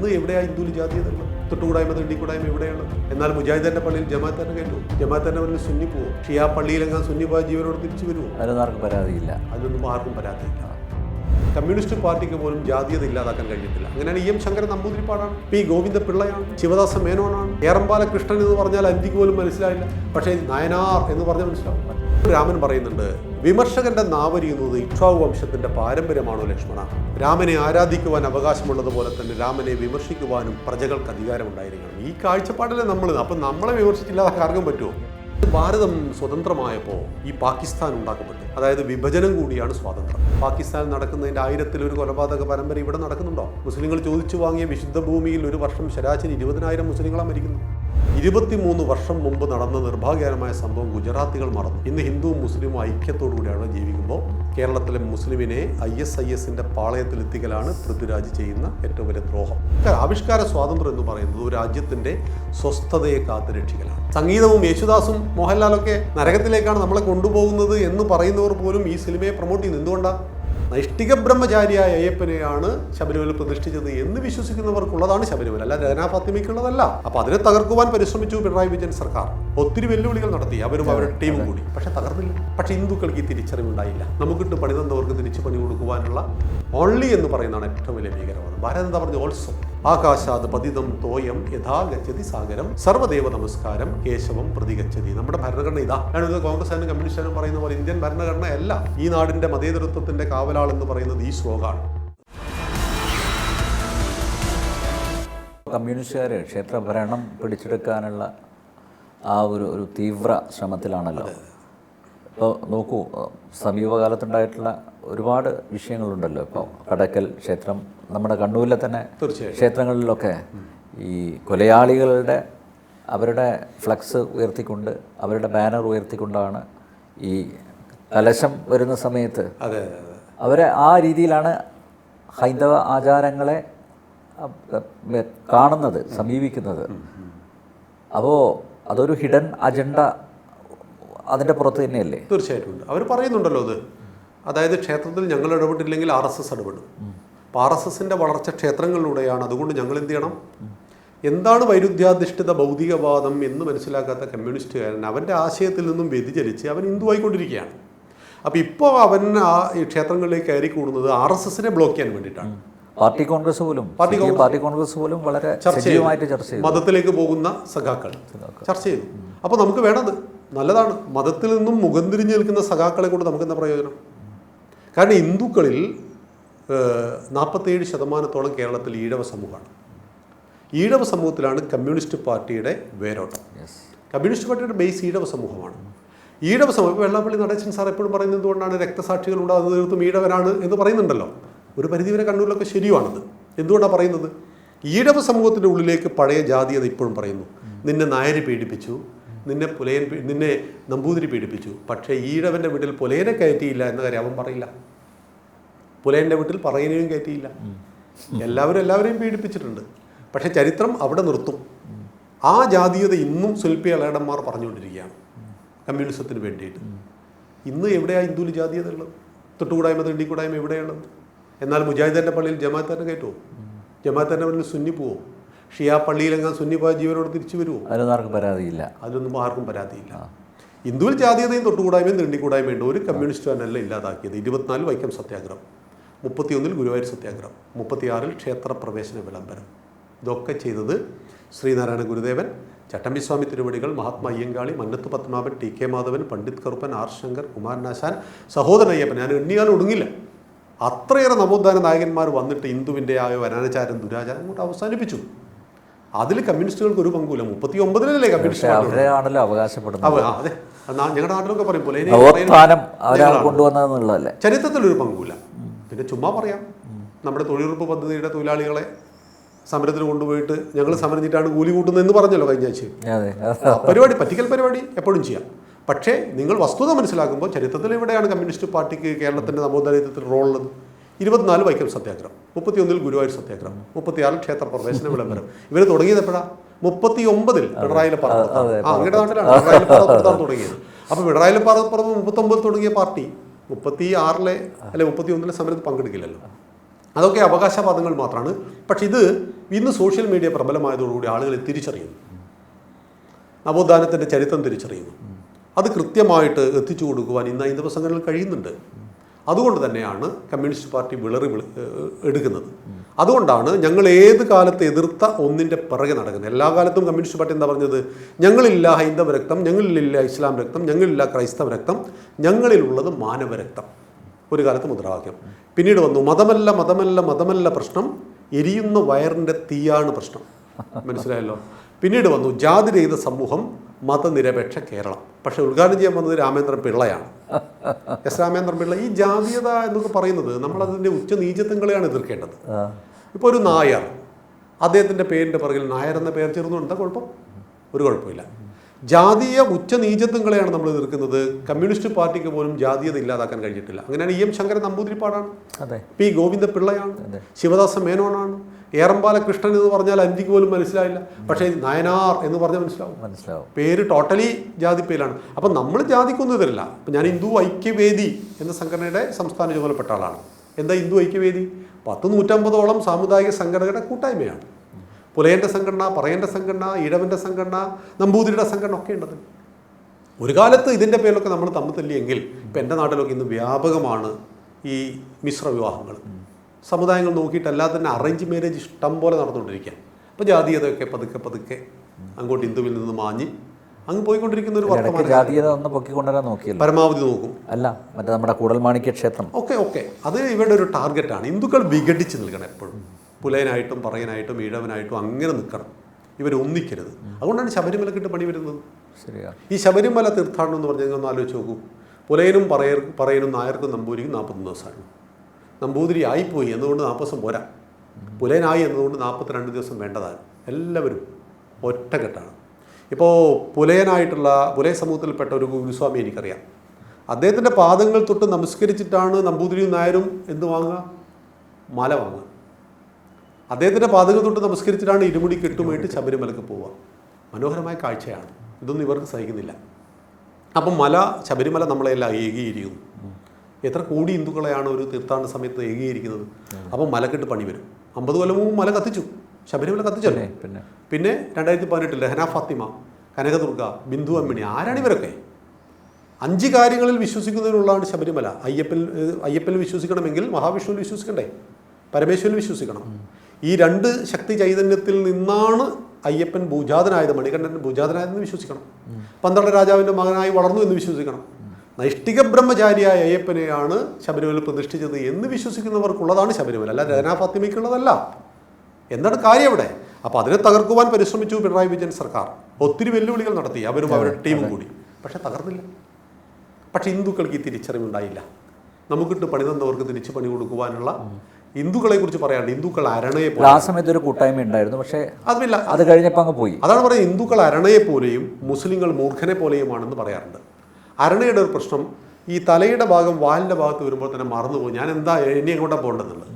ഇന്ന് എവിടെയാ ഹിന്ദുവിൽ ജാതി തൊട്ടുകൂടായ്മ തീണ്ടിക്കൂടായ്മ എവിടെയാണ്? എന്നാൽ മുജാഹിദന്റെ പള്ളിയിൽ ജമാഅത്തന്നെ കേട്ടു. ജമാഅത്തന്നെ പള്ളിയിൽ സുന്നി പോകും പക്ഷേ ആ പള്ളിയിലെങ്ങാൻ സുന്നി പോയ ജീവനോട് തിരിച്ചു വരുമോ? ആർക്കും പരാതിയില്ല. അതിനൊന്നും ആർക്കും പരാതിയില്ല. കമ്മ്യൂണിസ്റ്റ് പാർട്ടിക്ക് പോലും ജാതീയത ഇല്ലാതാക്കാൻ കഴിഞ്ഞിട്ടില്ല. അങ്ങനെയാണ് ഇ എം ശങ്കരൻ നമ്പൂതിരിപ്പാടാണ്. പി ഗോവിന്ദ പിള്ളയാണ്. ശിവദാസ മേനോനാണ്. ഏറമ്പാല കൃഷ്ണൻ എന്ന് പറഞ്ഞാൽ അന്തിക്ക് പോലും മനസ്സിലായില്ല. പക്ഷേ നയനാർ എന്ന് പറഞ്ഞാൽ മനസ്സിലാവും. രാമൻ പറയുന്നുണ്ട് വിമർശകന്റെ നാവരിയുന്നത് ഇക്ഷ്വാകു വംശത്തിന്റെ പാരമ്പര്യമാണോ ലക്ഷ്മണ? രാമനെ ആരാധിക്കുവാൻ അവകാശമുള്ളതുപോലെ തന്നെ രാമനെ വിമർശിക്കുവാനും പ്രജകൾക്ക് അധികാരമുണ്ടായിരിക്കണം. ഈ കാഴ്ചപ്പാടിലെ നമ്മൾ അപ്പം നമ്മളെ വിമർശിച്ചില്ലാതെ ആർക്കും പറ്റുമോ? ഭാരതം സ്വതന്ത്രമായപ്പോൾ ഈ പാകിസ്ഥാൻ ഉണ്ടാക്കപ്പെട്ടു. അതായത് വിഭജനം കൂടിയാണ് സ്വാതന്ത്ര്യം. പാകിസ്ഥാൻ നടക്കുന്നതിന്റെ ആയിരത്തിൽ ഒരു കൊലപാതക പരമ്പര ഇവിടെ നടക്കുന്നുണ്ടോ? മുസ്ലിങ്ങൾ ചോദിച്ചു വാങ്ങിയ വിശുദ്ധ ഭൂമിയിൽ ഒരു വർഷം ശരാശരി ഇരുപതിനായിരം മുസ്ലിങ്ങളാണ് മരിക്കുന്നു. ഇരുപത്തിമൂന്ന് വർഷം മുമ്പ് നടന്ന നിർഭാഗ്യകരമായ സംഭവം ഗുജറാത്തികൾ മറന്നു. ഇന്ന് ഹിന്ദുവും മുസ്ലിമും ഐക്യത്തോടു കൂടിയാണ് ജീവിക്കുമ്പോൾ. കേരളത്തിലെ മുസ്ലിമിനെ ഐ എസ് ഐ എസിന്റെ പാളയത്തിലെത്തിക്കലാണ് പൃഥ്വിരാജ് ചെയ്യുന്ന ഏറ്റവും വലിയ ദ്രോഹം. ആവിഷ്കാര സ്വാതന്ത്ര്യം എന്ന് പറയുന്നത് ഒരു രാജ്യത്തിന്റെ സ്വസ്ഥതയെ കാത്തുരക്ഷിക്കലാണ് സംഗീതവും യേശുദാസും മോഹൻലാലൊക്കെ നരകത്തിലേക്കാണ് നമ്മളെ കൊണ്ടുപോകുന്നത് എന്ന് പറയുന്നവർ പോലും ഈ സിനിമയെ പ്രൊമോട്ട് ചെയ്യുന്നത് എന്തുകൊണ്ടാണ് നൈഷ്ഠിക ബ്രഹ്മചാരിയായ അയ്യപ്പനെയാണ് ശബരിമല പ്രതിഷ്ഠിച്ചത് എന്ന് വിശ്വസിക്കുന്നവർക്കുള്ളതാണ് ശബരിമല. അല്ല രഹന ഫാത്തിമയ്ക്കുള്ളതല്ല. അപ്പൊ അതിനെ തകർക്കുവാൻ പരിശ്രമിച്ചു പിണറായി വിജയൻ സർക്കാർ. ഒത്തിരി വെല്ലുവിളികൾ നടത്തി. അവരും അവരുടെ ടീമും കൂടി. പക്ഷെ തകർന്നില്ല. പക്ഷെ ഹിന്ദുക്കൾക്ക് ഈ തിരിച്ചറിവുണ്ടായില്ല. നമുക്കിട്ട് പണി തന്നവർക്ക് തിരിച്ചു പണി കൊടുക്കുവാനുള്ള ഓൺലി എന്ന് പറയുന്നതാണ് ഏറ്റവും വലിയ ഭീകരവാദം. ഭാരതം എന്താ പറഞ്ഞു? ഓൾസോ ആകാശാത് പതിതം തോയം യഥാ ഗച്ഛതി സാഗരം. സർവദേവ നമസ്കാരം കേശവം പ്രതിഗച്ഛതി. നമ്മുടെ ഭരണഘടന ഇതാ. ആണ് ഇത് കോൺഗ്രസ്സുകാരും കമ്മ്യൂണിസ്റ്റുകാരും പറയുന്ന പോലെ ഇന്ത്യൻ ഭരണഘടനയല്ല ഈ നാടിന്റെ മതേതരത്വത്തിന്റെ കാവലാൾ എന്ന് പറയുന്നത് ഈ ശ്ലോകാണ് കമ്മ്യൂണിസ്റ്റുകാർ ക്ഷേത്രഭരണം പിടിച്ചെടുക്കാനുള്ള ആ ഒരു ഒരു തീവ്ര ശ്രമത്തിലാണല്ലോ. ഇപ്പോൾ നോക്കൂ സമീപകാലത്തുണ്ടായിട്ടുള്ള ഒരുപാട് വിഷയങ്ങളുണ്ടല്ലോ. ഇപ്പോൾ കടക്കൽ ക്ഷേത്രം നമ്മുടെ കണ്ണൂരിലെ തന്നെ ക്ഷേത്രങ്ങളിലൊക്കെ ഈ കൊലയാളികളുടെ അവരുടെ ഫ്ലക്സ് ഉയർത്തിക്കൊണ്ട് അവരുടെ ബാനർ ഉയർത്തിക്കൊണ്ടാണ് ഈ കലശം വരുന്ന സമയത്ത് അവരെ ആ രീതിയിലാണ് ഹൈന്ദവ ആചാരങ്ങളെ കാണുന്നത് സമീപിക്കുന്നത്. അപ്പോൾ അതൊരു ഹിഡൻ അജണ്ട അതിന്റെ പുറത്ത് തന്നെയല്ലേ? തീർച്ചയായിട്ടും അവർ പറയുന്നുണ്ടല്ലോ അത്. അതായത് ക്ഷേത്രത്തിൽ ഞങ്ങൾ ഇടപെട്ടില്ലെങ്കിൽ ആർ എസ് എസ് ഇടപെടും. ആർ എസ് എസിന്റെ വളർച്ച ക്ഷേത്രങ്ങളിലൂടെയാണ്. അതുകൊണ്ട് ഞങ്ങൾ എന്ത് ചെയ്യണം? എന്താണ് വൈരുദ്ധ്യാധിഷ്ഠിത ഭൗതികവാദം എന്ന് മനസ്സിലാക്കാത്ത കമ്മ്യൂണിസ്റ്റുകാരൻ അവന്റെ ആശയത്തിൽ നിന്നും വ്യതിചലിച്ച് അവൻ ഹിന്ദു ആയിക്കൊണ്ടിരിക്കുകയാണ്. അപ്പോൾ ഇപ്പോൾ അവൻ ആ ഈ ക്ഷേത്രങ്ങളിലേക്ക് കയറി കൂടുന്നത് ആർ എസ് എസിനെ ബ്ലോക്ക് ചെയ്യാൻ വേണ്ടിയിട്ടാണ്. പാർട്ടി കോൺഗ്രസ് പോലും പാർട്ടി പാർട്ടി കോൺഗ്രസ് പോലും വളരെ ചർച്ച സജീവമായിട്ട് ചർച്ച ചെയ്തു. മതത്തിലേക്ക് പോകുന്ന സഖാക്കൾ ചർച്ച ചെയ്തു. അപ്പോൾ നമുക്ക് വേണത് നല്ലതാണ്. മതത്തിൽ നിന്നും മുഖം തിരിഞ്ഞ് നിൽക്കുന്ന സഖാക്കളെ കൊണ്ട് നമുക്ക് എന്താ പ്രയോജനം? കാരണം ഹിന്ദുക്കളിൽ നാൽപ്പത്തേഴ് ശതമാനത്തോളം കേരളത്തിൽ ഈഴവ സമൂഹമാണ്. ഈഴവ സമൂഹത്തിലാണ് കമ്മ്യൂണിസ്റ്റ് പാർട്ടിയുടെ വേരോട്ടം. കമ്മ്യൂണിസ്റ്റ് പാർട്ടിയുടെ ബേസ് ഈഴവ സമൂഹമാണ്. ഈഴവ സമൂഹം ഇപ്പോൾ വെള്ളാപ്പള്ളി നടേശൻ സാർ എപ്പോഴും പറയുന്നത് എന്തുകൊണ്ടാണ് രക്തസാക്ഷികൾ ഉണ്ടാകുന്നത് തീർത്തും ഈഴവരാണ് എന്ന് പറയുന്നുണ്ടല്ലോ. ഒരു പരിധിവരെ കണ്ണൂരിലൊക്കെ ശരിയാണത്. എന്തുകൊണ്ടാണ് പറയുന്നത്? ഈഴവ സമൂഹത്തിന്റെ ഉള്ളിലേക്ക് പഴയ ജാതീയത ഇപ്പോഴും പറയുന്നു. നിന്നെ നായര് പീഡിപ്പിച്ചു. നിന്നെ പുലയൻ നിന്നെ നമ്പൂതിരി പീഡിപ്പിച്ചു. പക്ഷേ ഈഴവന്റെ വീട്ടിൽ പുലയനെ കയറ്റിയില്ല എന്ന കാര്യം അവൻ പറയില്ല. പുലയന്റെ വീട്ടിൽ പറയുകയും കയറ്റിയില്ല എല്ലാവരും എല്ലാവരെയും പീഡിപ്പിച്ചിട്ടുണ്ട്. പക്ഷെ ചരിത്രം അവിടെ നിർത്തും. ആ ജാതീയത ഇന്നും ശില്പി അലയടന്മാർ പറഞ്ഞുകൊണ്ടിരിക്കുകയാണ്. കമ്മ്യൂണിസത്തിന് വേണ്ടിയിട്ട്. ഇന്ന് എവിടെയാണ് ഹിന്ദുവിൽ ജാതീയത ഉള്ളത്? തൊട്ടുകൂടായ്മ തെണ്ടിക്കൂടായ്മ എവിടെയുള്ളത് എന്നാൽ മുജാഹിദിന്റെ പള്ളിയിൽ ജമാഅത്തേനെ കയറ്റുമോ ജമാഅത്തേന്റെ പള്ളിയിൽ സുന്നി പോവോ? ഷിയാ പള്ളിയിലെങ്ങാൻ സുന്നി പോയ ജീവനോട് തിരിച്ചു വരുമോ അതിലൊന്നും ആർക്കും പരാതിയില്ല. അതിലൊന്നും ആർക്കും പരാതിയില്ല. ഹിന്ദുവിൽ ജാതീയതയും തൊട്ടുകൂടായ്മയും തീണ്ടിക്കൂടായ്മയും ഉണ്ട്. ഒരു കമ്മ്യൂണിസ്റ്റുകാരനല്ല ഇല്ലാതാക്കിയത്. ഇരുപത്തിനാല് വൈക്കം സത്യാഗ്രഹം. മുപ്പത്തിയൊന്നിൽ ഗുരുവായൂർ സത്യാഗ്രഹം മുപ്പത്തിയാറിൽ ക്ഷേത്ര പ്രവേശന വിളംബരം. ഇതൊക്കെ ചെയ്തത് Sree Narayana Gurudevan Chattampiswami Thiruvadikal Mahatma Ayyankali Mannath Padmanabhan T K Madhavan Pandit Karuppan R Shankar Kumaranasan Sahodaran Ayyappan. ഞാൻ എണ്ണിയാലും ഒടുങ്ങില്ല. അത്രയേറെ നവോത്ഥാന നായകന്മാർ വന്നിട്ട് ഹിന്ദുവിന്റെ ആയ ഒരു അനാചാരം ദുരാചാരം അങ്ങോട്ട് അവസാനിപ്പിച്ചു. അതിൽ കമ്മ്യൂണിസ്റ്റുകൾക്ക് ഒരു പങ്കുമില്ല. മുപ്പത്തി ഒമ്പതിലല്ലേ കമ്മ്യൂണിസ്റ്റ് ആണല്ലോ അവകാശപ്പെടുന്നത്. അതെ. ഞങ്ങളുടെ നാട്ടിലൊക്കെ പറയും പോലെ ചരിത്രത്തിൽ ഒരു പങ്കുമില്ല. പിന്നെ ചുമ്മാ പറയാം. നമ്മുടെ തൊഴിലുറപ്പ് പദ്ധതിയുടെ തൊഴിലാളികളെ സമരത്തിന് കൊണ്ടുപോയിട്ട് ഞങ്ങൾ സമരഞ്ഞിട്ടാണ് കൂലി കൂട്ടുന്നത് എന്ന് പറഞ്ഞല്ലോ കഴിഞ്ഞ ആഴ്ച. പരിപാടി പറ്റിക്കൽ പരിപാടി എപ്പോഴും ചെയ്യാം. പക്ഷേ നിങ്ങൾ വസ്തുത മനസ്സിലാക്കുമ്പോൾ ചരിത്രത്തിൽ എവിടെയാണ് കമ്മ്യൂണിസ്റ്റ് പാർട്ടിക്ക് കേരളത്തിന്റെ റോൾ ഉള്ളത്. ഇരുപത്തിനാല് വൈക്കം സത്യാഗ്രഹം മുപ്പത്തിയൊന്നിൽ ഗുരുവായൂർ സത്യാഗ്രഹം മുപ്പത്തിയാറിൽ ക്ഷേത്ര പ്രവേശന വിളംബരം. ഇവർ തുടങ്ങിയത് എപ്പോഴാ? മുപ്പത്തി ഒമ്പതിൽ പിണറായിലെ പറപ്പുറത്താണ് ആ അങ്ങയുടെ നാട്ടിലാണ് പിണറായിലെ തുടങ്ങിയത്. അപ്പോൾ പിണറായിലെ പറപ്പുറത്ത് മുപ്പത്തൊമ്പതിൽ തുടങ്ങിയ പാർട്ടി മുപ്പത്തി ആറിലെ അല്ലെ മുപ്പത്തി ഒന്നിലെ സമരത്തിൽ പങ്കെടുക്കില്ലല്ലോ. അതൊക്കെ അവകാശവാദങ്ങൾ മാത്രമാണ് പക്ഷെ ഇത് ഇന്ന് സോഷ്യൽ മീഡിയ പ്രബലമായതോടുകൂടി ആളുകളെ തിരിച്ചറിയുന്നു. നവോത്ഥാനത്തിന്റെ ചരിത്രം തിരിച്ചറിയുന്നു. അത് കൃത്യമായിട്ട് എത്തിച്ചു കൊടുക്കുവാൻ ഇന്ന് ഹൈന്ദവ സംഘടനകൾ കഴിയുന്നുണ്ട്. അതുകൊണ്ട് തന്നെയാണ് കമ്മ്യൂണിസ്റ്റ് പാർട്ടി വിളറി എടുക്കുന്നത്. അതുകൊണ്ടാണ് ഞങ്ങൾ ഏത് കാലത്ത് എതിർത്ത ഒന്നിന്റെ പിറകെ നടക്കുന്നത്. എല്ലാ കാലത്തും കമ്മ്യൂണിസ്റ്റ് പാർട്ടി എന്താ പറഞ്ഞത്? ഞങ്ങളില്ല ഹൈന്ദവ രക്തം ഞങ്ങളിലില്ല ഇസ്ലാം രക്തം ഞങ്ങളില്ല ക്രൈസ്തവ രക്തം ഞങ്ങളിലുള്ളത് മാനവ രക്തം. ഒരു കാലത്ത് മുദ്രാവാക്യം. പിന്നീട് വന്നു മതമല്ല മതമല്ല മതമല്ല പ്രശ്നം എരിയുന്ന വയറിന്റെ തീയാണ് പ്രശ്നം. മനസ്സിലായല്ലോ? പിന്നീട് വന്നു ജാതിരഹിത സമൂഹം മതനിരപേക്ഷ കേരളം. പക്ഷേ ഉദ്ഘാടനം ചെയ്യാൻ വന്നത് രാമേന്ദ്രൻ പിള്ളയാണ്. എസ് രാമേന്ദ്രൻ പിള്ള ഈ ജാതീയത എന്നൊക്കെ പറയുന്നത് നമ്മളതിന്റെ ഉച്ച നീചത്വങ്ങളെയാണ് എതിർക്കേണ്ടത്. ഇപ്പോൾ ഒരു നായർ അദ്ദേഹത്തിന്റെ പേരിന്റെ പുറകിൽ നായർ എന്ന പേര് ചേർന്നുണ്ടോ? കുഴപ്പം? ഒരു കുഴപ്പമില്ല. ജാതീയ ഉച്ച നീചത്വങ്ങളെയാണ് നമ്മൾ എതിർക്കുന്നത്. കമ്മ്യൂണിസ്റ്റ് പാർട്ടിക്ക് പോലും ജാതീയത ഇല്ലാതാക്കാൻ കഴിഞ്ഞിട്ടില്ല. അങ്ങനെയാണ് ഇ എം ശങ്കരൻ നമ്പൂതിരിപ്പാടാണ്. അതെ. പി ഗോവിന്ദ പിള്ളയാണ് ശിവദാസ മേനോനാണ്. ഏറമ്പാല കൃഷ്ണൻ എന്ന് പറഞ്ഞാൽ അഞ്ചിക്ക് പോലും മനസ്സിലായില്ല. പക്ഷേ നയനാർ എന്ന് പറഞ്ഞാൽ മനസ്സിലാവും. മനസ്സിലാവും. പേര് ടോട്ടലി ജാതി പേരാണ് അപ്പം നമ്മൾ ജാതിക്കൊന്നും ഇതില്ല അപ്പം ഞാൻ ഹിന്ദു ഐക്യവേദി എന്ന സംഘടനയുടെ സംസ്ഥാന ചുമതലപ്പെട്ട ആളാണ്. എന്താ ഹിന്ദു ഐക്യവേദി? പത്ത് നൂറ്റമ്പതോളം സാമുദായിക സംഘടനയുടെ കൂട്ടായ്മയാണ്. പുലയന്റെ സംഘടന പറയന്റെ സംഘടന ഇഴവന്റെ സംഘടന നമ്പൂതിരിയുടെ സംഘടന ഒക്കെ ഉണ്ടത്. ഒരു കാലത്ത് ഇതിന്റെ പേരിലൊക്കെ നമ്മൾ തമ്മിൽ തല്ലിയെങ്കിൽ ഇപ്പം എന്റെ നാട്ടിലൊക്കെ ഇന്ന് വ്യാപകമാണ് ഈ മിശ്ര വിവാഹങ്ങൾ. സമുദായങ്ങൾ നോക്കിയിട്ടല്ലാതെ തന്നെ അറേഞ്ച് മാരേജ് ഇഷ്ടം പോലെ നടന്നുകൊണ്ടിരിക്കുക. അപ്പോൾ ജാതീയതയൊക്കെ പതുക്കെ പതുക്കെ അങ്ങോട്ട് ഹിന്ദുവിൽ നിന്ന് മാഞ്ഞ് അങ്ങ് പോയിക്കൊണ്ടിരിക്കുന്ന ഒരു വർത്തമാനം. ജാതീയത ഒന്ന് പൊക്കിക്കൊണ്ടുവരാൻ നോക്കിയല്ലോ. പരമാവധി നോക്കും. അല്ല മറ്റേ നമ്മുടെ കൂടൽമാണിക്യ ക്ഷേത്രം ഓക്കെ ഓക്കെ. അത് ഇവരുടെ ഒരു ടാർഗറ്റാണ് ഹിന്ദുക്കൾ വിഘടിച്ച് നിൽക്കണം എപ്പോഴും. പുലയനായിട്ടും പറയനായിട്ടും ഈഴവനായിട്ടും അങ്ങനെ നിൽക്കണം. ഇവർ ഒന്നിക്കരുത്. അതുകൊണ്ടാണ് ശബരിമലക്കിട്ട് പണി വരുന്നത്. ശരിയാണ് ഈ ശബരിമല തീർത്ഥാടനം എന്ന് പറഞ്ഞാൽ ഒന്ന് ആലോചിച്ച് നോക്കൂ. പുലയനും പറയർ പറയനും നായർക്കും നമ്പൂതിരിക്കും നാൽപ്പത്തൊന്ന് ദിവസമാണ്. നമ്പൂതിരി ആയിപ്പോയി എന്നതുകൊണ്ട് നാൽപ്പത് ദിവസം പോരാ. പുലയനായി എന്നതുകൊണ്ട് നാൽപ്പത്തിരണ്ട് ദിവസം വേണ്ടതാണ്. എല്ലാവരും ഒറ്റക്കെട്ടാണ്. ഇപ്പോൾ പുലയനായിട്ടുള്ള പുലയ സമൂഹത്തിൽപ്പെട്ട ഒരു ഗുരുസ്വാമി എനിക്കറിയാം. അദ്ദേഹത്തിന്റെ പാദങ്ങൾ തൊട്ട് നമസ്കരിച്ചിട്ടാണ് നമ്പൂതിരിയും നായരും എന്ത് വാങ്ങുക? മല വാങ്ങുക. അദ്ദേഹത്തിന്റെ പാതകൾ തൊട്ട് നമസ്കരിച്ചിട്ടാണ് ഇരുമുടി കെട്ടുമായിട്ട് ശബരിമലക്ക് പോവുക. മനോഹരമായ കാഴ്ചയാണ്. ഇതൊന്നും ഇവർക്ക് സഹിക്കുന്നില്ല. അപ്പം മല ശബരിമല നമ്മളെല്ലാം ഏകീകരിക്കുന്നു. എത്ര കോടി ഹിന്ദുക്കളെയാണ് ഒരു തീർത്ഥാടന സമയത്ത് ഏകീകരിക്കുന്നത്? അപ്പം മലക്കെട്ട് പണി വരും. അമ്പത് കൊല്ലം മുമ്പ് മല കത്തിച്ചു. ശബരിമല കത്തിച്ചല്ലേ. പിന്നെ പിന്നെ. രണ്ടായിരത്തി പതിനെട്ടിൽ രഹന ഫാത്തിമ കനകദുർഗ ബിന്ദു അമ്മിണി ആരാണ് ഇവരൊക്കെ? അഞ്ച് കാര്യങ്ങളിൽ വിശ്വസിക്കുന്നതിനുള്ളതാണ് ശബരിമല. അയ്യപ്പൻ അയ്യപ്പനിൽ വിശ്വസിക്കണമെങ്കിൽ മഹാവിഷ്ണുവിൽ വിശ്വസിക്കണ്ടേ? പരമേശ്വരിൽ വിശ്വസിക്കണം. ഈ രണ്ട് ശക്തി ചൈതന്യത്തിൽ നിന്നാണ് അയ്യപ്പൻ ഭൂജാതനായത് മണികണ്ഠൻ ഭൂജാതനായതെന്ന് വിശ്വസിക്കണം. പന്ത്രണ്ട് രാജാവിന്റെ മകനായി വളർന്നു എന്ന് വിശ്വസിക്കണം. നൈഷ്ഠിക ബ്രഹ്മചാരിയായ അയ്യപ്പനെയാണ് ശബരിമല പ്രതിഷ്ഠിച്ചത് എന്ന് വിശ്വസിക്കുന്നവർക്കുള്ളതാണ് ശബരിമല. അല്ല രചനാ ഫാത്തിമയ്ക്കുള്ളതല്ല. എന്താണ് കാര്യം ഇവിടെ? അപ്പോൾ അതിനെ തകർക്കുവാൻ പരിശ്രമിച്ചു പിണറായി വിജയൻ സർക്കാർ. ഒത്തിരി വെല്ലുവിളികൾ നടത്തി. അവരും അവരുടെ ടീമും കൂടി. പക്ഷെ തകർന്നില്ല. പക്ഷെ ഹിന്ദുക്കൾക്ക് ഈ തിരിച്ചറിവുണ്ടായില്ല നമുക്കിട്ട് പണി തന്നവർക്ക് തിരിച്ചു പണി കൊടുക്കുവാനുള്ള ഹിന്ദുക്കളെ കുറിച്ച് പറയാണ്ട് ഹിന്ദുക്കൾ അരണയെ പോലെ. ആ സമയത്ത് ഒരു കൂട്ടായ്മ ഉണ്ടായിരുന്നു. പക്ഷേ അതുമില്ല അത് കഴിഞ്ഞപ്പോൾ അങ്ങ് പോയി. അതാണ് പറയുന്നത്. ഹിന്ദുക്കൾ അരണയെ പോലെയും മുസ്ലിങ്ങൾ മൂർഖനെ പോലെയുമാണെന്ന് പറയാറുണ്ട്. അരണയുടെ ഒരു പ്രശ്നം ഈ തലയുടെ ഭാഗം വാലിന്റെ ഭാഗത്ത് വരുമ്പോൾ തന്നെ മറന്നുപോകും ഞാൻ എന്താ ഇനി എങ്ങോട്ടാണ് പോകേണ്ടതെന്നുള്ളത്?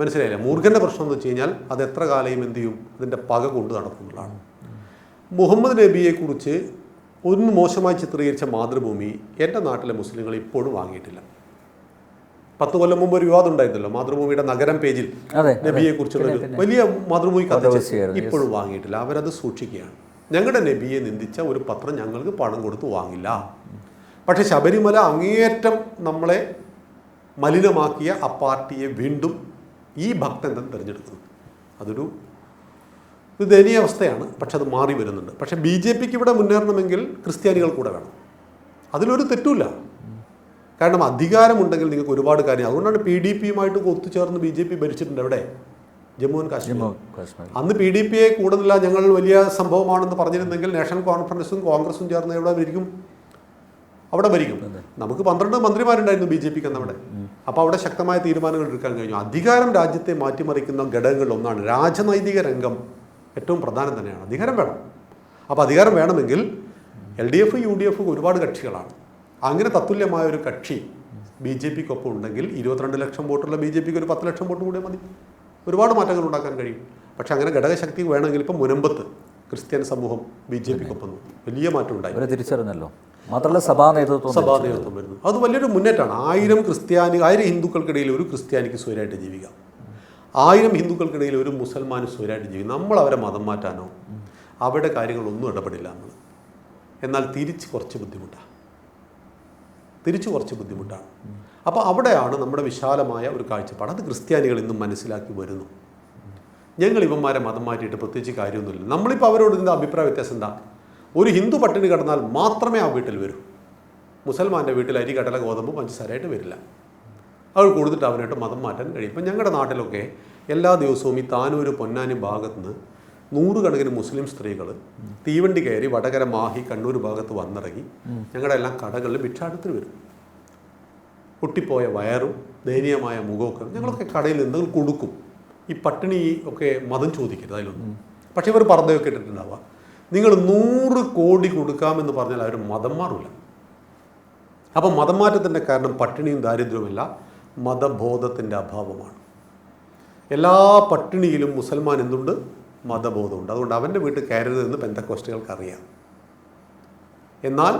മനസ്സിലായില്ല? മൂർഖന്റെ പ്രശ്നം എന്ന് വെച്ച് കഴിഞ്ഞാൽ അത് എത്ര കാലയും എന്ത് ചെയ്യും? അതിന്റെ പക കൊണ്ട് നടക്കുന്നുള്ളതാണ് മുഹമ്മദ് നബിയെക്കുറിച്ച് ഒന്ന് മോശമായി ചിത്രീകരിച്ച മാതൃഭൂമി എന്റെ നാട്ടിലെ മുസ്ലിങ്ങൾ ഇപ്പോഴും വാങ്ങിയിട്ടില്ല. പത്ത് കൊല്ലം മുമ്പ് ഒരു വിവാദം ഉണ്ടായിരുന്നല്ലോ. മാതൃഭൂമിയുടെ നഗരം പേജിൽ നബിയെ കുറിച്ചുള്ള വലിയ മാതൃഭൂമി ഇപ്പോഴും വാങ്ങിയിട്ടില്ല. അവരത് സൂക്ഷിക്കുകയാണ്. ഞങ്ങളുടെ നബിയെ നിന്ദിച്ച ഒരു പത്രം ഞങ്ങൾക്ക് പണം കൊടുത്ത് വാങ്ങില്ല. പക്ഷേ ശബരിമല അങ്ങേയറ്റം നമ്മളെ മലിനമാക്കിയ ആ പാർട്ടിയെ വീണ്ടും ഈ ഭക്തൻ തന്നെ തിരഞ്ഞെടുക്കുന്നു അതൊരു ഇത് ദയനീയ അവസ്ഥയാണ്. പക്ഷെ അത് മാറി വരുന്നുണ്ട്. പക്ഷേ ബി ജെ പിക്ക് ഇവിടെ മുന്നേറണമെങ്കിൽ ക്രിസ്ത്യാനികൾ കൂടെ വേണം. അതിലൊരു തെറ്റുമില്ല. കാരണം അധികാരമുണ്ടെങ്കിൽ നിങ്ങൾക്ക് ഒരുപാട് കാര്യം അതുകൊണ്ടാണ് പി ഡി പിയുമായിട്ട് ഒത്തുചേർന്ന് ബി ജെ പി ഭരിച്ചിട്ടുണ്ട് എവിടെ ജമ്മു ആൻഡ് കാശ്മീർ. അന്ന് പി ഡി പിയെ കൂടുതലില്ല ഞങ്ങൾ വലിയ സംഭവമാണെന്ന് പറഞ്ഞിരുന്നെങ്കിൽ നാഷണൽ കോൺഫറൻസും കോൺഗ്രസും ചേർന്ന് എവിടെ ഭരിക്കും. അവിടെ ഭരിക്കും. നമുക്ക് പന്ത്രണ്ട് മന്ത്രിമാരുണ്ടായിരുന്നു ബി ജെ പിക്ക് അന്നവിടെ അപ്പോൾ അവിടെ ശക്തമായ തീരുമാനങ്ങൾ എടുക്കാൻ കഴിഞ്ഞു. അധികാരം രാജ്യത്തെ മാറ്റിമറിക്കുന്ന ഘടകങ്ങളിൽ ഒന്നാണ് രാജനൈതിക രംഗം ഏറ്റവും പ്രധാനം തന്നെയാണ്. അധികാരം വേണം. അപ്പോൾ അധികാരം വേണമെങ്കിൽ L D F U D F ഒരുപാട് കക്ഷികളാണ്. അങ്ങനെ തത്തുല്യമായ ഒരു കക്ഷി ബി ജെ പിക്കൊപ്പം ഉണ്ടെങ്കിൽ ഇരുപത്തിരണ്ട് ലക്ഷം വോട്ടുള്ള ബി ജെ പിക്ക് ഒരു പത്ത് ലക്ഷം വോട്ട് കൂടെ മതി. ഒരുപാട് മാറ്റങ്ങൾ ഉണ്ടാക്കാൻ കഴിയും. പക്ഷെ അങ്ങനെ ഘടകശക്തി വേണമെങ്കിൽ ഇപ്പം മുനമ്പത്ത് ക്രിസ്ത്യൻ സമൂഹം ബി ജെ പിക്കൊപ്പം വലിയ മാറ്റം ഉണ്ടായി. തിരിച്ചറിഞ്ഞല്ലോ. മാത്രമല്ല സഭാ നേതൃത്വം സഭാ നേതൃത്വം വരുന്നു. അത് വലിയൊരു മുന്നേറ്റമാണ്. ആയിരം ക്രിസ്ത്യാനി ആയിരം ഹിന്ദുക്കൾക്കിടയിൽ ഒരു ക്രിസ്ത്യാനിക്ക് സ്വരമായിട്ട് ജീവിക്കാം. ആയിരം ഹിന്ദുക്കൾക്കിടയിൽ ഒരു മുസൽമാൻ സ്വരമായിട്ട് ജീവിക്കും. നമ്മൾ അവരെ മതം മാറ്റാനോ അവരുടെ കാര്യങ്ങളൊന്നും ഇടപെടില്ല നമ്മൾ എന്നാൽ തിരിച്ച് കുറച്ച് ബുദ്ധിമുട്ടാണ് തിരിച്ചു കുറച്ച് ബുദ്ധിമുട്ടാണ്. അപ്പോൾ അവിടെയാണ് നമ്മുടെ വിശാലമായ ഒരു കാഴ്ചപ്പാട്. അത് ക്രിസ്ത്യാനികൾ ഇന്നും മനസ്സിലാക്കി വരുന്നു. ഞങ്ങൾ ഇവന്മാരെ മതം മാറ്റിയിട്ട് പ്രത്യേകിച്ച് കാര്യമൊന്നുമില്ല. നമ്മളിപ്പോൾ അവരോട് ഇതിന്റെ അഭിപ്രായ വ്യത്യാസം എന്താ? ഒരു ഹിന്ദു പട്ടിണി കിടന്നാൽ മാത്രമേ ആ വീട്ടിൽ വരൂ. മുസൽമാന്റെ വീട്ടിൽ അരി കടല ഗോതമ്പ് പഞ്ചസാരമായിട്ട് വരില്ല. അവർ കൊടുത്തിട്ട് അവനായിട്ട് മതം മാറ്റാൻ കഴിയും. ഇപ്പം ഞങ്ങളുടെ നാട്ടിലൊക്കെ എല്ലാ ദിവസവും ഈ താനൂര് പൊന്നാനി ഭാഗത്ത് നിന്ന് നൂറുകണക്കിന് മുസ്ലിം സ്ത്രീകൾ തീവണ്ടി കയറി വടകര മാഹി കണ്ണൂർ ഭാഗത്ത് വന്നിറങ്ങി ഞങ്ങളുടെ എല്ലാം കടകളിൽ ഭിക്ഷാടത്തിന് വരും. പൊട്ടിപ്പോയ വയറും ദയനീയമായ മുഖമൊക്കെ ഞങ്ങളൊക്കെ കടയിൽ എന്തെങ്കിലും കൊടുക്കും. ഈ പട്ടിണി ഒക്കെ മതം ചോദിക്കരുത് അതിലൊന്നും. പക്ഷേ ഇവർ പറഞ്ഞതൊക്കെ ഇട്ടിട്ടുണ്ടാവുക നിങ്ങൾ നൂറ് കോടി കൊടുക്കാമെന്ന് പറഞ്ഞാൽ അവർ മതം മാറില്ല അപ്പം മതം മാറ്റത്തിന്റെ കാരണം പട്ടിണിയും ദാരിദ്ര്യവുമല്ല മതബോധത്തിന്റെ അഭാവമാണ്. എല്ലാ പട്ടിണിയിലും മുസൽമാൻ എന്തുണ്ട്? മതബോധമുണ്ട്. അതുകൊണ്ട് അവന്റെ വീട്ടിൽ കയറരുതെന്ന് പെന്തക്കോസ്റ്റുകൾക്ക് അറിയാം എന്നാൽ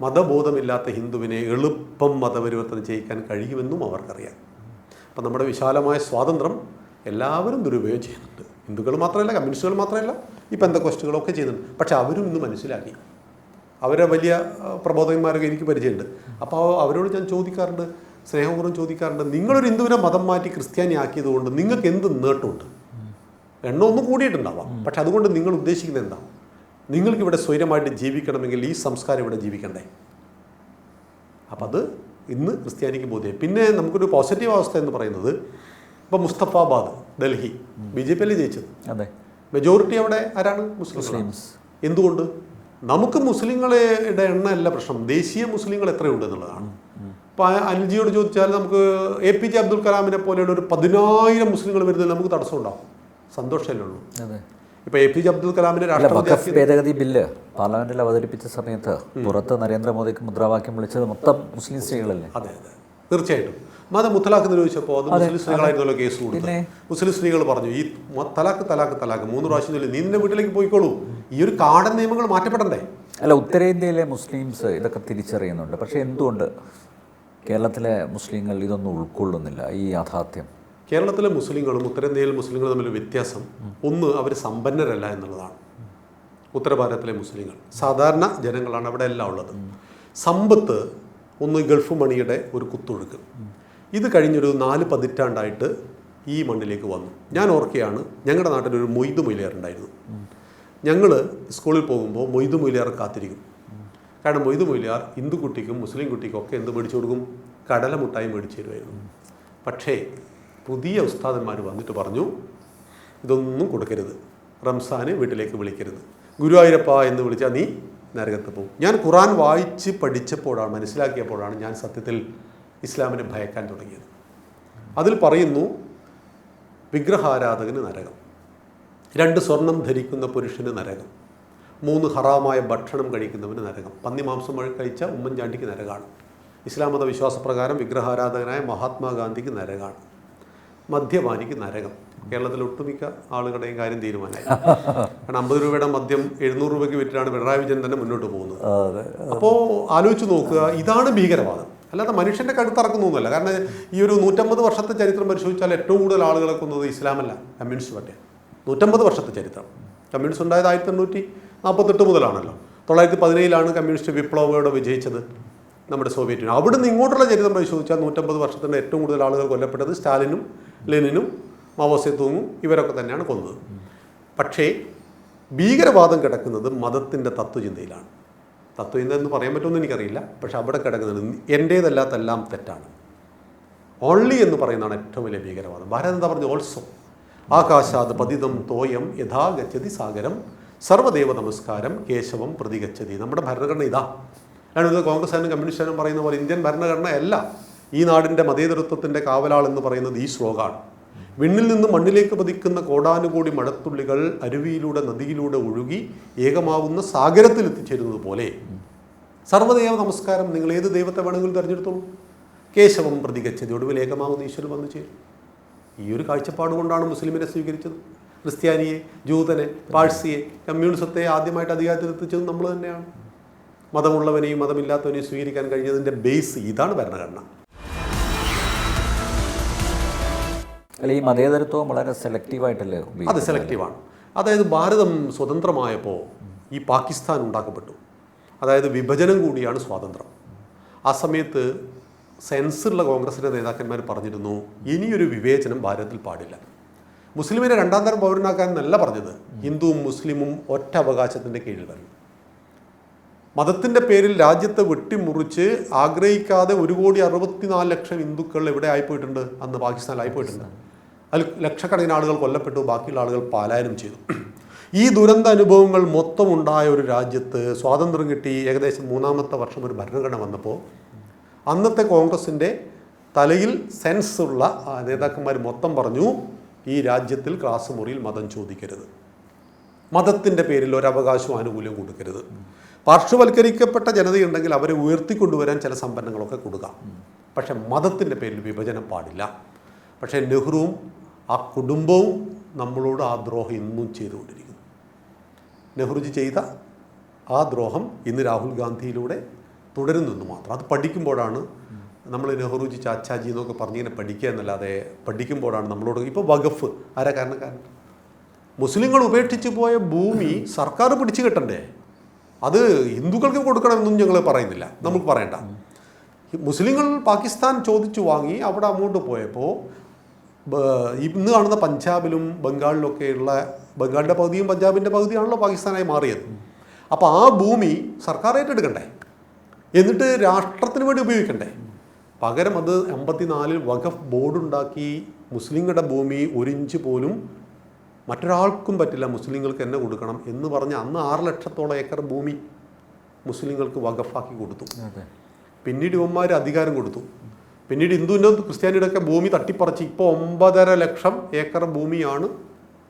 മതബോധമില്ലാത്ത ഹിന്ദുവിനെ എളുപ്പം മതപരിവർത്തനം ചെയ്യിക്കാൻ കഴിയുമെന്നും അവർക്കറിയാം. അപ്പം നമ്മുടെ വിശാലമായ സ്വാതന്ത്ര്യം എല്ലാവരും ദുരുപയോഗം ചെയ്യുന്നുണ്ട്. ഹിന്ദുക്കൾ മാത്രമല്ല കമ്മ്യൂണിസ്റ്റുകൾ മാത്രമല്ല ഈ പെന്തക്കോസ്റ്റുകളൊക്കെ ചെയ്യുന്നുണ്ട്. പക്ഷെ അവരും ഇന്ന് മനസ്സിലാക്കി. അവരെ വലിയ പ്രബോധകന്മാരൊക്കെ എനിക്ക് പരിചയമുണ്ട്. അപ്പോൾ അവരോട് ഞാൻ ചോദിക്കാറുണ്ട് സ്നേഹപൂർവം ചോദിക്കാറുണ്ട് നിങ്ങളൊരു ഹിന്ദുവിനെ മതം മാറ്റി ക്രിസ്ത്യാനി ആക്കിയതുകൊണ്ട് നിങ്ങൾക്ക് എന്ത് നേട്ടമുണ്ട്? എണ്ണം ഒന്നും കൂടിയിട്ടുണ്ടാവാം. പക്ഷെ അതുകൊണ്ട് നിങ്ങൾ ഉദ്ദേശിക്കുന്നത് എന്താ? നിങ്ങൾക്ക് ഇവിടെ സ്വൈരമായിട്ട് ജീവിക്കണമെങ്കിൽ ഈ സംസ്കാരം ഇവിടെ ജീവിക്കണ്ടേ? അപ്പം അത് ഇന്ന് ക്രിസ്ത്യാനിക്ക് ബോധ്യം പിന്നെ നമുക്കൊരു പോസിറ്റീവ് അവസ്ഥ എന്ന് പറയുന്നത് ഇപ്പോൾ മുസ്തഫാബാദ് ഡൽഹി ബി ജെ പിയല്ലേ ജയിച്ചത്? അതെ. മെജോറിറ്റി അവിടെ ആരാണ്? മുസ്ലിം എന്തുകൊണ്ട്? നമുക്ക് മുസ്ലിങ്ങളുടെ എണ്ണമല്ല പ്രശ്നം. ദേശീയ മുസ്ലിങ്ങൾ എത്രയുണ്ട് എന്നുള്ളതാണ്. ഇപ്പോൾ അനിൽജിയോട് ചോദിച്ചാൽ നമുക്ക് എ പി ജെ അബ്ദുൽ കലാമിനെ പോലെയുള്ള ഒരു പതിനായിരം മുസ്ലിങ്ങൾ വരുന്നതിൽ നമുക്ക് തടസ്സം ഉണ്ടാവും സന്തോഷമല്ലേ ഉള്ളൂ. അതെ. ഇപ്പോൾ എ പി ജെ അബ്ദുൽ കലാമിന്റെ രാഷ്ട്രപതി ഭേദഗതി ബില്ല് പാർലമെന്റിൽ അവതരിപ്പിച്ച സമയത്ത് പുറത്ത് നരേന്ദ്രമോദിക്ക് മുദ്രാവാക്യം വിളിച്ചത് മൊത്തം മുസ്ലിം സ്ത്രീകളല്ലേ? അതെ അതെ. തീർച്ചയായിട്ടും. മത മുത്തലാഖ് നിരോധിച്ചപ്പോൾ അത് മുസ്ലിം സ്ത്രീകളായിരുന്നല്ലോ കേസ് കൊടുത്തത്? മുസ്ലിം സ്ത്രീകൾ പറഞ്ഞു ഈ തലാക്ക് തലാഖ് തലാഖ് മൂന്ന് പ്രാവശ്യം ചൊല്ലി നീ നിന്റെ വീട്ടിലേക്ക് പോയിക്കോളൂ. ഈ ഒരു കാടൻ നിയമങ്ങൾ മാറ്റപ്പെടണ്ടേ? അല്ല ഉത്തരേന്ത്യയിലെ മുസ്ലിംസ് ഇതൊക്കെ തിരിച്ചറിയുന്നുണ്ട്. പക്ഷേ എന്തുകൊണ്ട് കേരളത്തിലെ മുസ്ലിങ്ങൾ ഇതൊന്നും ഉൾക്കൊള്ളുന്നില്ല ഈ യാഥാർത്ഥ്യം? കേരളത്തിലെ മുസ്ലിങ്ങളും ഉത്തരേന്ത്യയിലെ മുസ്ലിങ്ങളും തമ്മിൽ വ്യത്യാസം ഒന്ന് അവർ സമ്പന്നരല്ല എന്നുള്ളതാണ്. ഉത്തരഭാരതത്തിലെ മുസ്ലിങ്ങൾ സാധാരണ ജനങ്ങളാണ് അവിടെ എല്ലാം ഉള്ളത്. സമ്പത്ത് ഒന്ന് ഗൾഫ് മണിയുടെ ഒരു കുത്തൊഴുക്ക്. ഇത് കഴിഞ്ഞൊരു നാല് പതിറ്റാണ്ടായിട്ട് ഈ മണ്ണിലേക്ക് വന്നു. ഞാൻ ഓർക്കുകയാണ് ഞങ്ങളുടെ നാട്ടിലൊരു മൊയ്ത് മൊയിലിയാറുണ്ടായിരുന്നു ഞങ്ങൾ സ്കൂളിൽ പോകുമ്പോൾ മൊയ്ത് മൊയിലിയാർ കാത്തിരിക്കും. കാരണം മൊയ്ത് മൊയിലിയാർ ഹിന്ദു കുട്ടിക്കും മുസ്ലിം കുട്ടിക്കും ഒക്കെ എന്ത് മേടിച്ചു കൊടുക്കും? കടല മുട്ടായി മേടിച്ചു തരുമായിരുന്നു പക്ഷേ പുതിയ ഉസ്താദന്മാർ വന്നിട്ട് പറഞ്ഞു ഇതൊന്നും കൊടുക്കരുത്. റംസാന് വീട്ടിലേക്ക് വിളിക്കരുത്. ഗുരുവായൂരപ്പ എന്ന് വിളിച്ചാൽ നീ നരകത്ത് പോകും. ഞാൻ ഖുറാൻ വായിച്ച് പഠിച്ചപ്പോഴാണ് മനസ്സിലാക്കിയപ്പോഴാണ് ഞാൻ സത്യത്തിൽ ഇസ്ലാമിനെ ഭയക്കാൻ തുടങ്ങിയത്. അതിൽ പറയുന്നു വിഗ്രഹാരാധകന് നരകം രണ്ട് സ്വർണം ധരിക്കുന്ന പുരുഷന് നരകം മൂന്ന് ഹറാമായ ഭക്ഷണം കഴിക്കുന്നവന് നരകം പന്നിമാംസം കഴിച്ച ഉമ്മൻചാണ്ടിക്ക് നരകമാണ് ഇസ്ലാം മത വിശ്വാസപ്രകാരം വിഗ്രഹാരാധകനായ മഹാത്മാഗാന്ധിക്ക് നരകമാണ് മദ്യപാനിക്ക് നരകം. കേരളത്തിലെ ഒട്ടുമിക്ക ആളുകളുടെയും കാര്യം തീരുമാനമായി. കാരണം അമ്പത് രൂപയുടെ മദ്യം എഴുന്നൂറ് രൂപയ്ക്ക് വിറ്റിട്ടാണ് പിണറായി വിജയൻ തന്നെ മുന്നോട്ട് പോകുന്നത്. അപ്പോൾ ആലോചിച്ച് നോക്കുക ഇതാണ് ഭീകരവാദം. അല്ലാതെ മനുഷ്യന്റെ കഴുത്തറക്കുന്നൊന്നുമല്ല കാരണം ഈ ഒരു നൂറ്റമ്പത് വർഷത്തെ ചരിത്രം പരിശോധിച്ചാൽ ഏറ്റവും കൂടുതൽ ആളുകളെ കൊന്നത് ഇസ്ലാമല്ല കമ്മ്യൂണിസ്റ്റ് പാർട്ടിയാണ്. നൂറ്റമ്പത് വർഷത്തെ ചരിത്രം. കമ്മ്യൂണിസ്റ്റ് ഉണ്ടായത് ആയിരത്തി എണ്ണൂറ്റി നാൽപ്പത്തെട്ട് മുതലാണല്ലോ. തൊള്ളായിരത്തി പതിനേഴിലാണ് കമ്മ്യൂണിസ്റ്റ് വിപ്ലവയോടെ വിജയിച്ചത് നമ്മുടെ സോവിയറ്റ് യൂണിയൻ. അവിടുന്ന് ഇങ്ങോട്ടുള്ള ചരിത്രം പരിശോധിച്ചാൽ നൂറ്റമ്പത് വർഷത്തിന്റെ ഏറ്റവും കൂടുതൽ ആളുകൾ കൊല്ലപ്പെട്ടത് സ്റ്റാലിനും ലെനിനും മാവോസെത്തൂങ്ങും ഇവരൊക്കെ തന്നെയാണ് കൊന്നത്. പക്ഷേ ഭീകരവാദം കിടക്കുന്നത് മതത്തിന്റെ തത്വചിന്തയിലാണ് തത്വചിന്ത എന്ന് പറയാൻ പറ്റുമെന്ന് എനിക്കറിയില്ല. പക്ഷെ അവിടെ കിടക്കുന്നത് എന്റേതല്ലാത്തെല്ലാം തെറ്റാണ്. ഓൺലി എന്ന് പറയുന്നതാണ് ഏറ്റവും വലിയ ഭീകരവാദം. ഭാരതം എന്താ പറഞ്ഞു ഓൾസോ ആകാശാത് പതിതം തോയം യഥാ ഗച്ഛതി സാഗരം സർവദേവ നമസ്കാരം കേശവം പ്രതിഗച്ഛതി. നമ്മുടെ ഭരണഘടന ഇതാ. ആണ് ഇത് കമ്മ്യൂണിസ്റ്റ് കമ്മ്യൂണിസ്റ്റുകാരും പറയുന്ന പോലെ ഇന്ത്യൻ ഭരണഘടന അല്ല. ഈ നാടിന്റെ മതേതരത്വത്തിന്റെ കാവലാൾ എന്ന് പറയുന്നത് ഈ ശ്ലോകമാണ് വിണ്ണിൽ നിന്ന് മണ്ണിലേക്ക് പതിക്കുന്ന കോടാനുകോടി മഴത്തുള്ളികൾ അരുവിയിലൂടെ നദിയിലൂടെ ഒഴുകി ഏകമാവുന്ന സാഗരത്തിൽ എത്തിച്ചേരുന്നത് പോലെ. സർവദേവ നമസ്കാരം നിങ്ങൾ ഏത് ദൈവത്തെ വേണമെങ്കിലും തിരഞ്ഞെടുത്തോളൂ. കേശവം പ്രതികച്ചത് ഒടുവിൽ ഏകമാവുന്ന ഈശ്വരൻ വന്നു ചേരും. ഈ ഒരു കാഴ്ചപ്പാട് കൊണ്ടാണ് മുസ്ലിമിനെ സ്വീകരിച്ചത്. ക്രിസ്ത്യാനിയെ ജൂതനെ പാഴ്സിയെ കമ്മ്യൂണിസത്തെ ആദ്യമായിട്ട് അധികാരത്തിൽ എത്തിച്ചത് നമ്മൾ തന്നെയാണ്. മതമുള്ളവനെയും മതമില്ലാത്തവനെയും സ്വീകരിക്കാൻ കഴിഞ്ഞതിന്റെ ബേസ് ഇതാണ് ഭരണഘടന. അല്ല ഈ മതേതരത്വം വളരെ സെലക്റ്റീവായിട്ടല്ലേ അത് സെലക്റ്റീവാണ്. അതായത് ഭാരതം സ്വതന്ത്രമായപ്പോൾ ഈ പാകിസ്ഥാൻ ഉണ്ടാക്കപ്പെട്ടു. അതായത് വിഭജനം കൂടിയാണ് സ്വാതന്ത്ര്യം. ആ സമയത്ത് സെൻസുള്ള കോൺഗ്രസിന്റെ നേതാക്കന്മാർ പറഞ്ഞിരുന്നു ഇനിയൊരു വിവേചനം ഭാരതത്തിൽ പാടില്ല. മുസ്ലിമിനെ രണ്ടാം തരം പൗരനാക്കാൻ എന്നല്ല പറഞ്ഞത്. ഹിന്ദുവും മുസ്ലിമും ഒറ്റ അവകാശത്തിന്റെ കീഴിൽ വരും. മതത്തിന്റെ പേരിൽ രാജ്യത്തെ വെട്ടിമുറിച്ച് ആഗ്രഹിക്കാതെ ഒരു കോടി അറുപത്തിനാല് ലക്ഷം ഹിന്ദുക്കൾ എവിടെ ആയിപ്പോയിട്ടുണ്ട്? അന്ന് പാകിസ്ഥാനിലായിപ്പോയിട്ടുണ്ട്. അതിൽ ലക്ഷക്കണക്കിന് ആളുകൾ കൊല്ലപ്പെട്ടു ബാക്കിയുള്ള ആളുകൾ പലായനം ചെയ്തു. ഈ ദുരന്ത അനുഭവങ്ങൾ മൊത്തം ഉണ്ടായ ഒരു രാജ്യത്ത് സ്വാതന്ത്ര്യം കിട്ടി ഏകദേശം മൂന്നാമത്തെ വർഷം ഒരു ഭരണഘടന വന്നപ്പോൾ അന്നത്തെ കോൺഗ്രസിന്റെ തലയിൽ സെൻസ് ഉള്ള നേതാക്കന്മാർ മൊത്തം പറഞ്ഞു ഈ രാജ്യത്തിൽ ക്ലാസ് മുറിയിൽ മതം ചോദിക്കരുത്. മതത്തിന്റെ പേരിൽ ഒരു അവകാശവും ആനുകൂല്യം കൊടുക്കരുത്. പാർശ്വവൽക്കരിക്കപ്പെട്ട ജനതയുണ്ടെങ്കിൽ അവരെ ഉയർത്തിക്കൊണ്ടുവരാൻ ചില സംഭരണങ്ങളൊക്കെ കൊടുക്കാം. പക്ഷേ മതത്തിന്റെ പേരിൽ വിഭജനം പാടില്ല. പക്ഷേ നെഹ്റുവും ആ കുടുംബവും നമ്മളോട് ആ ദ്രോഹം ഇന്നും ചെയ്തുകൊണ്ടിരിക്കുന്നു. നെഹ്റുജി ചെയ്ത ആ ദ്രോഹം ഇന്ന് രാഹുൽ ഗാന്ധിയിലൂടെ തുടരുന്നെന്ന് മാത്രം. അത് പഠിക്കുമ്പോഴാണ് നമ്മൾ നെഹ്റുജി ചാച്ചാജി എന്നൊക്കെ പറഞ്ഞിങ്ങനെ പഠിക്കുക എന്നല്ലാതെ പഠിക്കുമ്പോഴാണ് നമ്മളോട് ഇപ്പോൾ വഖഫ്. ആരാ കാരണക്കാരൻ? മുസ്ലിങ്ങൾ ഉപേക്ഷിച്ച് പോയ ഭൂമി സർക്കാർ പിടിച്ചു കിട്ടണ്ടേ? അത് ഹിന്ദുക്കൾക്ക് കൊടുക്കണമെന്നും ഞങ്ങൾ പറയുന്നില്ല. നമുക്ക് പറയണ്ട. മുസ്ലിങ്ങൾ പാകിസ്ഥാൻ ചോദിച്ചു വാങ്ങി അവിടെ അങ്ങോട്ട് പോയപ്പോൾ ഇന്ന് കാണുന്ന പഞ്ചാബിലും ബംഗാളിലൊക്കെയുള്ള ബംഗാളിന്റെ പകുതിയും പഞ്ചാബിന്റെ പകുതിയാണല്ലോ പാകിസ്ഥാനായി മാറിയത്. അപ്പോൾ ആ ഭൂമി സർക്കാർ ഏറ്റെടുക്കണ്ടേ എന്നിട്ട് രാഷ്ട്രത്തിന് വേണ്ടി ഉപയോഗിക്കണ്ടേ? പകരം അത് എൺപത്തിനാലിൽ വഖഫ് ബോർഡുണ്ടാക്കി മുസ്ലിങ്ങളുടെ ഭൂമി ഒരിഞ്ച് പോലും മറ്റൊരാൾക്കും പറ്റില്ല മുസ്ലിങ്ങൾക്ക് എന്നെ കൊടുക്കണം എന്ന് പറഞ്ഞ് അന്ന് ആറ് ലക്ഷത്തോളം ഏക്കർ ഭൂമി മുസ്ലിങ്ങൾക്ക് വഖഫാക്കി കൊടുത്തു. പിന്നീട് ഇവന്മാർ അധികാരം കൊടുത്തു. പിന്നീട് ഹിന്ദുവിന്റെ ക്രിസ്ത്യാനിയുടെ ഒക്കെ ഭൂമി തട്ടിപ്പറിച്ച് ഇപ്പോൾ ഒമ്പതര ലക്ഷം ഏക്കർ ഭൂമിയാണ്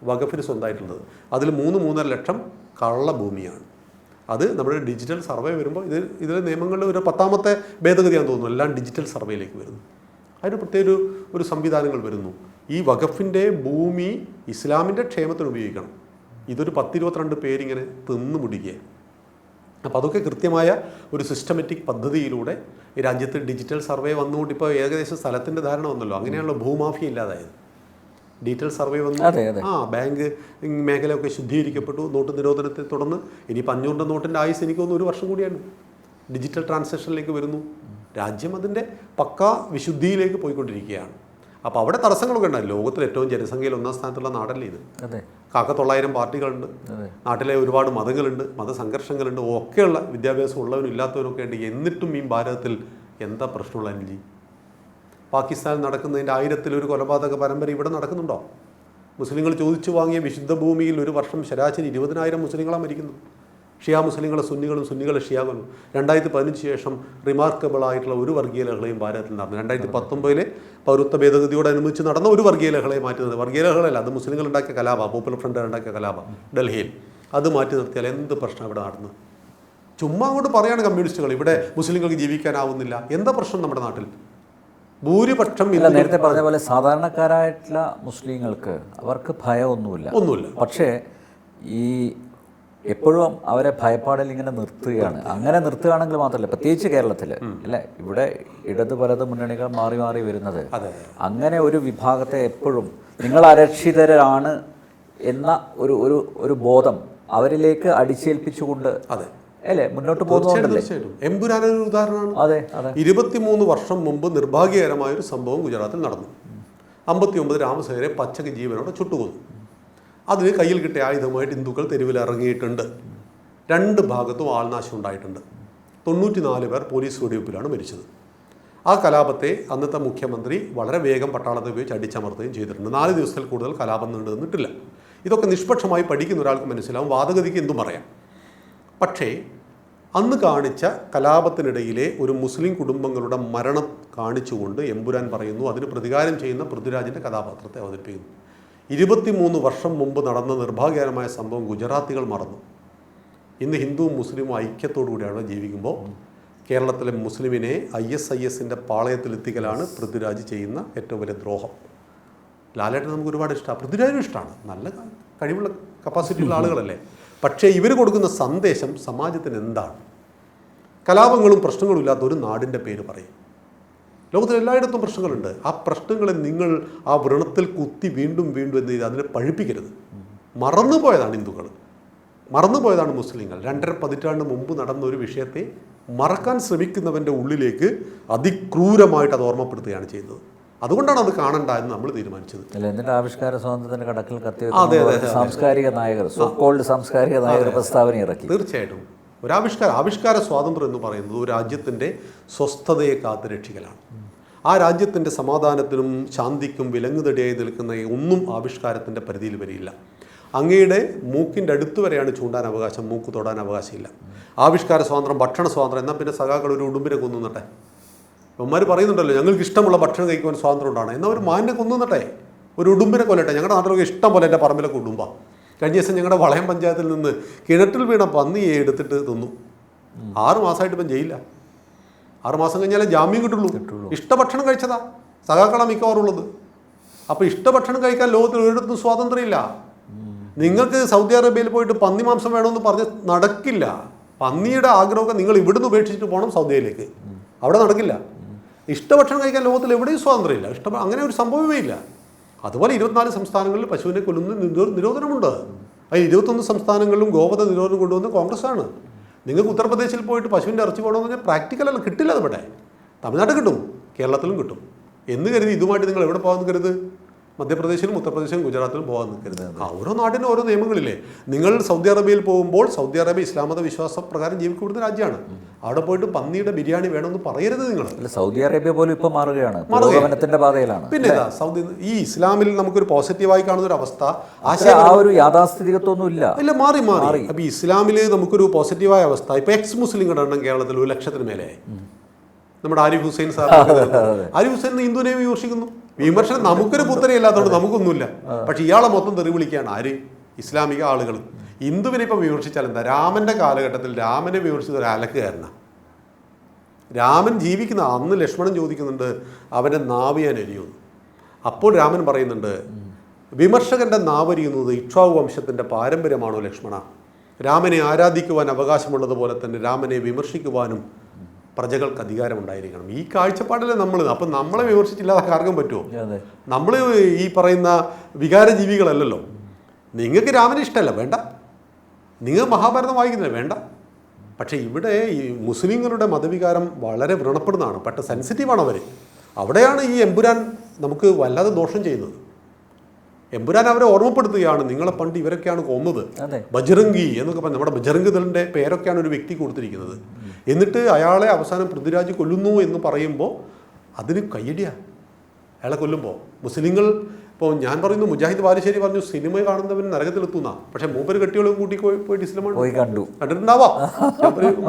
വകഫിന് സ്വന്തമായിട്ടുള്ളത്. അതിൽ മൂന്ന് മൂന്നര ലക്ഷം കള്ള ഭൂമിയാണ്. അത് നമ്മുടെ ഡിജിറ്റൽ സർവേ വരുമ്പോൾ ഇത് ഇതിലെ നിയമങ്ങളിൽ ഒരു പത്താമത്തെ ഭേദഗതിയാണെന്ന് തോന്നുന്നു. എല്ലാം ഡിജിറ്റൽ സർവേയിലേക്ക് വരുന്നു. അതിന് പ്രത്യേക ഒരു ഒരു സംവിധാനങ്ങൾ വരുന്നു. ഈ വഖഫിന്റെ ഭൂമി ഇസ്ലാമിന്റെ ക്ഷേമത്തിന് ഉപയോഗിക്കണം. ഇതൊരു പത്തിരുപത്തിരണ്ട് പേരിങ്ങനെ തിന്നു മുടിക്കുക അപ്പോൾ അതൊക്കെ കൃത്യമായ ഒരു സിസ്റ്റമാറ്റിക് പദ്ധതിയിലൂടെ ഈ രാജ്യത്ത് ഡിജിറ്റൽ സർവേ വന്നുകൊണ്ട് ഇപ്പോൾ ഏകദേശം സ്ഥലത്തിന്റെ ധാരണ വന്നല്ലോ. അങ്ങനെയാണല്ലോ ഭൂമാഫിയ ഇല്ലാതായത്. ഡീറ്റെയിൽ സർവേ വന്നു. ആ ബാങ്ക് മേഖലയൊക്കെ ശുദ്ധീകരിക്കപ്പെട്ടു. നോട്ട് നിരോധനത്തെ തുടർന്ന് ഇനിയിപ്പോൾ അഞ്ഞൂറിന്റെ നോട്ടിന്റെ ആയുസ് എനിക്ക് തോന്നുന്നു ഒരു വർഷം കൂടിയാണ്. ഡിജിറ്റൽ ട്രാൻസാക്ഷനിലേക്ക് വരുന്നു. രാജ്യം അതിന്റെ പക്കാ വിശുദ്ധിയിലേക്ക് പോയിക്കൊണ്ടിരിക്കുകയാണ്. അപ്പോൾ അവിടെ തടസ്സങ്ങളൊക്കെ ഉണ്ടായി. ലോകത്തിൽ ഏറ്റവും ജനസംഖ്യയിൽ ഒന്നാം സ്ഥാനത്തുള്ള നാടല്ലേ ഇത്? അതെ. കാക്ക തൊള്ളായിരം പാർട്ടികളുണ്ട്. നാട്ടിലെ ഒരുപാട് മതങ്ങളുണ്ട് മതസംഘർഷങ്ങളുണ്ട് ഒക്കെയുള്ള വിദ്യാഭ്യാസം ഉള്ളവരും ഇല്ലാത്തവരും ഒക്കെ ഉണ്ട്. എന്നിട്ടും ഈ ഭാരതത്തിൽ എന്താ പ്രശ്നമുള്ള അനിൽജി പാകിസ്ഥാനിൽ നടക്കുന്നതിന്റെ ആയിരത്തിലൊരു കൊലപാതക പരമ്പര ഇവിടെ നടക്കുന്നുണ്ടോ? മുസ്ലിങ്ങൾ ചോദിച്ചു വാങ്ങിയ വിശുദ്ധ ഭൂമിയിൽ ഒരു വർഷം ശരാശരി ഇരുപതിനായിരം മുസ്ലിങ്ങളാണ് മരിക്കുന്നു ഷിയ മുസ്ലിങ്ങളെ സുന്നികളും സുന്നികളെ ഷിയാകളും രണ്ടായിരത്തി പതിനഞ്ച് ശേഷം റിമാർക്കബിൾ ആയിട്ടുള്ള ഒരു വർഗീയ ലഹളയും ഭാരതത്തിൽ നടന്നു. രണ്ടായിരത്തി പത്തൊമ്പതിലെ പൗരത്വ ഭേദഗതിയോടനുബന്ധിച്ച് നടന്ന ഒരു വർഗീയ ലഹളയെ മാറ്റുന്നത് വർഗീയ ലഹളയല്ല അത് മുസ്ലിങ്ങൾ ഉണ്ടാക്കിയ കലാപ പോപ്പുലർ ഫ്രണ്ട് ഉണ്ടാക്കിയ കലാപ ഡൽഹിയിൽ. അത് മാറ്റി നിർത്തിയാൽ എന്ത് പ്രശ്നം ഇവിടെ നടന്നു? ചുമ്മാ അങ്ങോട്ട് പറയാണ് കമ്മ്യൂണിസ്റ്റുകൾ ഇവിടെ മുസ്ലിങ്ങൾക്ക് ജീവിക്കാനാവുന്നില്ല. എന്താ പ്രശ്നം നമ്മുടെ നാട്ടിൽ? ഭൂരിപക്ഷം ഇല്ല നേരത്തെ പറഞ്ഞ പോലെ സാധാരണക്കാരായിട്ടുള്ള മുസ്ലിങ്ങൾക്ക് അവർക്ക് ഭയമൊന്നുമില്ല. ഒന്നുമില്ല. പക്ഷേ ഈ എപ്പോഴും അവരെ ഭയപ്പാടിൽ ഇങ്ങനെ നിർത്തുകയാണ്. അങ്ങനെ നിർത്തുകയാണെങ്കിൽ മാത്രമല്ല പ്രത്യേകിച്ച് കേരളത്തിൽ അല്ലേ? ഇവിടെ ഇടത് വലത് മുന്നണികൾ മാറി മാറി വരുന്നത്. അങ്ങനെ ഒരു വിഭാഗത്തെ എപ്പോഴും നിങ്ങൾ അരക്ഷിതരാണ് എന്ന ഒരു ഒരു ഒരു ബോധം അവരിലേക്ക് അടിച്ചേൽപ്പിച്ചുകൊണ്ട് അതെ. അല്ലേ? മുന്നോട്ട് തീർച്ചയായിട്ടും പോകുന്നുണ്ടല്ലേ ഒരു ഉദാഹരണമാണ്. അതെ അതെ. ഇരുപത്തിമൂന്ന് വർഷം മുമ്പ് നിർഭാഗ്യകരമായ ഒരു സംഭവം ഗുജറാത്തിൽ നടന്നു. അമ്പത്തി ഒമ്പത് രാമസേനയെ പച്ചക്ക് ജീവനോടെ ചുട്ടുകൊന്നു. അതിന് കയ്യിൽ കിട്ടിയ ആയുധമായിട്ട് ഹിന്ദുക്കൾ തെരുവിൽ ഇറങ്ങിയിട്ടുണ്ട്. രണ്ട് ഭാഗത്തും ആൾനാശം ഉണ്ടായിട്ടുണ്ട്. തൊണ്ണൂറ്റിനാല് പേർ പോലീസ് വെടിവെപ്പിലാണ് മരിച്ചത്. ആ കലാപത്തെ അന്നത്തെ മുഖ്യമന്ത്രി വളരെ വേഗം പട്ടാളത്തെ ഉപയോഗിച്ച് അടിച്ചമർത്തുകയും ചെയ്തിട്ടുണ്ട്. നാല് ദിവസത്തിൽ കൂടുതൽ കലാപം നീണ്ടു നിന്നിട്ടില്ല ഇതൊക്കെ നിഷ്പക്ഷമായി പഠിക്കുന്ന ഒരാൾക്ക് മനസ്സിലാവും. വാദഗതിക്ക് എന്തും പറയാം. പക്ഷേ അന്ന് കാണിച്ച കലാപത്തിനിടയിലെ ഒരു മുസ്ലിം കുടുംബങ്ങളുടെ മരണം കാണിച്ചുകൊണ്ട് എമ്പുരാൻ പറയുന്നു അതിന് പ്രതികാരം ചെയ്യുന്ന പൃഥ്വിരാജിന്റെ കഥാപാത്രത്തെ അവതരിപ്പിക്കുന്നു. ഇരുപത്തിമൂന്ന് വർഷം മുമ്പ് നടന്ന നിർഭാഗ്യകരമായ സംഭവം ഗുജറാത്തികൾ മറന്നു. ഇന്ന് ഹിന്ദുവും മുസ്ലിമും ഐക്യത്തോടു കൂടിയാണ് ജീവിക്കുമ്പോൾ. കേരളത്തിലെ മുസ്ലിമിനെ ഐ എസ് ഐ എസിന്റെ പാളയത്തിലെത്തിക്കലാണ് പൃഥ്വിരാജ് ചെയ്യുന്ന ഏറ്റവും വലിയ ദ്രോഹം. ലാലേട്ടൻ നമുക്ക് ഒരുപാട് ഇഷ്ടമാണ്. പൃഥ്വിരാജും ഇഷ്ടമാണ്. നല്ല കഴിവുള്ള കപ്പാസിറ്റി ഉള്ള ആളുകളല്ലേ. പക്ഷേ ഇവർ കൊടുക്കുന്ന സന്ദേശം സമാജത്തിന് എന്താണ്? കലാപങ്ങളും പ്രശ്നങ്ങളും ഇല്ലാത്ത ഒരു നാടിന്റെ പേര് പറയും. ലോകത്തിൽ എല്ലായിടത്തും പ്രശ്നങ്ങളുണ്ട്. ആ പ്രശ്നങ്ങളെ നിങ്ങൾ ആ വ്രണത്തിൽ കുത്തി വീണ്ടും വീണ്ടും എന്ത് ചെയ്ത് അതിനെ പഴിപ്പിക്കരുത്. മറന്നുപോയതാണ് ഹിന്ദുക്കൾ. മറന്നുപോയതാണ് മുസ്ലിങ്ങൾ. രണ്ടര പതിറ്റാണ്ട് മുമ്പ് നടന്ന ഒരു വിഷയത്തെ മറക്കാൻ ശ്രമിക്കുന്നവന്റെ ഉള്ളിലേക്ക് അതിക്രൂരമായിട്ട് അത് ഓർമ്മപ്പെടുത്തുകയാണ് ചെയ്യുന്നത് അതുകൊണ്ടാണ് അത് കാണണ്ട എന്ന് നമ്മൾ തീരുമാനിച്ചത്. അല്ല എന്നിട്ട് ആവിഷ്കാര സ്വാതന്ത്ര്യത്തിന്റെ കടക്കിൽ കത്തി സാംസ്കാരിക നായകർ സോ കോൾഡ് സാംസ്കാരിക നായകർ പ്രസ്താവന ഇറക്കി. തീർച്ചയായിട്ടും. ഒരു ആവിഷ്കാര സ്വാതന്ത്ര്യം എന്ന് പറയുന്നത് ഒരു രാജ്യത്തിന്റെ സ്വസ്ഥതയെ കാത്തു രക്ഷിക്കലാണ്. ആ രാജ്യത്തിന്റെ സമാധാനത്തിനും ശാന്തിക്കും വിലങ്ങുതടിയായി നിൽക്കുന്ന ഒന്നും ആവിഷ്കാരത്തിന്റെ പരിധിയിൽ വരില്ല. അങ്ങയുടെ മൂക്കിന്റെ അടുത്ത് വരെയാണ് ചൂണ്ടാൻ അവകാശം മൂക്ക് തൊടാൻ അവകാശമില്ല. ആവിഷ്കാര സ്വാതന്ത്ര്യം ഭക്ഷണ സ്വാതന്ത്ര്യം എന്നാൽ പിന്നെ സഖാക്കൾ ഒരു ഉടുമ്പിനെ കൊന്നുന്നട്ടെ. അവന്മാർ പറയുന്നുണ്ടല്ലോ ഞങ്ങൾക്ക് ഇഷ്ടമുള്ള ഭക്ഷണം കഴിക്കുവാൻ സ്വാതന്ത്ര്യം ഉണ്ടാണ് എന്നാൽ ഒരു മാനിനെ കൊന്നുന്നട്ടെ ഒരു ഉടുമ്പിനെ കൊല്ലട്ടെ. ഞങ്ങളുടെ നാട്ടിലൊക്കെ ഇഷ്ടം പോലെ എന്റെ പറമ്പിലൊക്കെ ഉടുമ്പാ. കഴിഞ്ഞ ദിവസം ഞങ്ങളുടെ വളയം പഞ്ചായത്തിൽ നിന്ന് കിണറ്റിൽ വീണ പന്നിയെ എടുത്തിട്ട് തിന്നു. ആറ് മാസമായിട്ട് ഇപ്പം ജയിലില്ല ആറ് മാസം കഴിഞ്ഞാലേ ജാമ്യം കിട്ടുള്ളൂ. ഇഷ്ടഭക്ഷണം കഴിച്ചതാ. സഖാക്കളാ മിക്കവാറും ഉള്ളത് അപ്പോൾ ഇഷ്ടഭക്ഷണം കഴിക്കാൻ ലോകത്തിൽ ഒരിടത്തും സ്വാതന്ത്ര്യമില്ല. നിങ്ങൾക്ക് സൗദി അറേബ്യയിൽ പോയിട്ട് പന്നി മാംസം വേണമെന്ന് പറഞ്ഞ് നടക്കില്ല. പന്നിയുടെ ആഗ്രഹമൊക്കെ നിങ്ങൾ ഇവിടുന്ന് ഉപേക്ഷിച്ചിട്ട് പോകണം സൗദിയിലേക്ക്. അവിടെ നടക്കില്ല. ഇഷ്ടഭക്ഷണം കഴിക്കാൻ ലോകത്തിൽ എവിടെയും സ്വാതന്ത്ര്യമില്ല. ഇഷ്ട അങ്ങനെ ഒരു സംഭവമേ ഇല്ല. അതുപോലെ ഇരുപത്തിനാല് സംസ്ഥാനങ്ങളിൽ പശുവിനെ കൊല്ലുന്ന നിരോ- നിരോധനമുണ്ട്. അതിൽ ഇരുപത്തൊന്ന് സംസ്ഥാനങ്ങളിലും ഗോവധ നിരോധനം കൊണ്ടുവന്ന കോൺഗ്രസ് ആണ് നിങ്ങൾക്ക് ഉത്തർപ്രദേശിൽ പോയിട്ട് പശുവിന്റെ ഇറച്ചി പോകണമെന്ന് പറഞ്ഞാൽ പ്രാക്ടിക്കൽ അല്ല കിട്ടില്ല അത് ഇവിടെ. തമിഴ്നാട്ടിൽ കിട്ടും കേരളത്തിലും കിട്ടും. എന്ന് കരുതി ഇതുമായിട്ട് നിങ്ങൾ എവിടെ പോകാമെന്ന് കരുത്? മധ്യപ്രദേശിലും ഉത്തർപ്രദേശിലും ഗുജറാത്തിലും പോകാൻ നിൽക്കരുത്. ആ ഓരോ നാട്ടിലും ഓരോ നിയമങ്ങളില്ലേ? നിങ്ങൾ സൗദി അറേബ്യയിൽ പോകുമ്പോൾ സൗദി അറേബ്യ ഇസ്ലാമത വിശ്വാസ പ്രകാരം ജീവിക്കപ്പെടുന്ന രാജ്യമാണ്. അവിടെ പോയിട്ട് പന്നിയുടെ ബിരിയാണി വേണമെന്ന് പറയരുത് നിങ്ങൾ. സൗദി അറേബ്യ പോലും ഇപ്പൊ മാറുകയാണ്. പാതയിലാണ്. പിന്നെ സൗദി ഈ ഇസ്ലാമിൽ നമുക്കൊരു പോസിറ്റീവായി കാണുന്ന ഒരു അവസ്ഥ ആ ഒരു യാഥാസ്ഥിതികത്വമൊന്നും ഇല്ല ഇല്ല മാറി. മാറി. അപ്പൊ ഇസ്ലാമിൽ നമുക്കൊരു പോസിറ്റീവായ അവസ്ഥ. ഇപ്പൊ എക്സ് മുസ്ലിങ്ങളുടെ എണ്ണം കേരളത്തിൽ ഒരു ലക്ഷത്തിന് മേലെ. നമ്മുടെ ആരിഫ് ഹുസൈൻ സാർ ആരിഫ് ഹുസൈൻ ഹിന്ദുവിനെ വിമർശിക്കുന്നു. വിമർശനം നമുക്കൊരു പുത്തരയില്ലാത്തതുകൊണ്ട് നമുക്കൊന്നുമില്ല. പക്ഷെ ഇയാളെ മൊത്തം തെറി വിളിക്കുകയാണ് ആര്? ഇസ്ലാമിക ആളുകൾ. ഹിന്ദുവിനെ ഇപ്പം വിമർശിച്ചാൽ എന്താ? രാമന്റെ കാലഘട്ടത്തിൽ രാമനെ വിമർശിച്ച ഒരു അലക്കുകാരനാണ് രാമൻ ജീവിക്കുന്ന അന്ന് ലക്ഷ്മണൻ ചോദിക്കുന്നുണ്ട് അവന്റെ നാവ് ഞാൻ എരിയുന്നു. അപ്പോൾ രാമൻ പറയുന്നുണ്ട് വിമർശകന്റെ നാവരിയുന്നത് ഇക്ഷാവു വംശത്തിന്റെ പാരമ്പര്യമാണോ ലക്ഷ്മണ? രാമനെ ആരാധിക്കുവാൻ അവകാശമുള്ളതുപോലെ തന്നെ രാമനെ വിമർശിക്കുവാനും പ്രജകൾക്ക് അധികാരമുണ്ടായിരിക്കണം. ഈ കാഴ്ചപ്പാടിൽ നമ്മൾ അപ്പം നമ്മളെ വിമർശിച്ചില്ലാതെ ആർക്കും പറ്റുമോ നമ്മൾ ഈ പറയുന്ന വികാരജീവികളല്ലല്ലോ. നിങ്ങൾക്ക് രാമനെ ഇഷ്ടമല്ല വേണ്ട. നിങ്ങൾ മഹാഭാരതം വായിക്കുന്നില്ല വേണ്ട. പക്ഷേ ഇവിടെ ഈ മുസ്ലിങ്ങളുടെ മതവികാരം വളരെ വ്രണപ്പെടുന്നതാണ്. പക്ഷേ സെൻസിറ്റീവാണ് അവർ അവിടെയാണ് ഈ എമ്പുരാൻ നമുക്ക് വല്ലാതെ ദോഷം ചെയ്യുന്നത്. എമ്പുരാൻ അവരെ ഓർമ്മപ്പെടുത്തുകയാണ് നിങ്ങളെ പണ്ട് ഇവരൊക്കെയാണ് കൊന്നത്. ബജറംഗി എന്നൊക്കെ പറഞ്ഞ് നമ്മുടെ ബജറംഗി ദളിന്റെ പേരൊക്കെയാണ് ഒരു വ്യക്തി കൊടുത്തിരിക്കുന്നത്. എന്നിട്ട് അയാളെ അവസാനം പൃഥ്വിരാജ് കൊല്ലുന്നു എന്ന് പറയുമ്പോൾ അതിന് കയ്യടിയാ. അയാളെ കൊല്ലുമ്പോൾ മുസ്ലിങ്ങൾ ഇപ്പോൾ ഞാൻ പറയുന്നു മുജാഹിദ് ബാലുശ്ശേരി പറഞ്ഞു സിനിമ കാണുന്നവൻ നരകത്തിലെത്തുന്ന. പക്ഷെ മൂപ്പര് കെട്ടികളും കൂട്ടി പോയിട്ട് ഇസ്ലാമാണ്. പോയി കണ്ടു. കണ്ടിട്ടുണ്ടാവാം.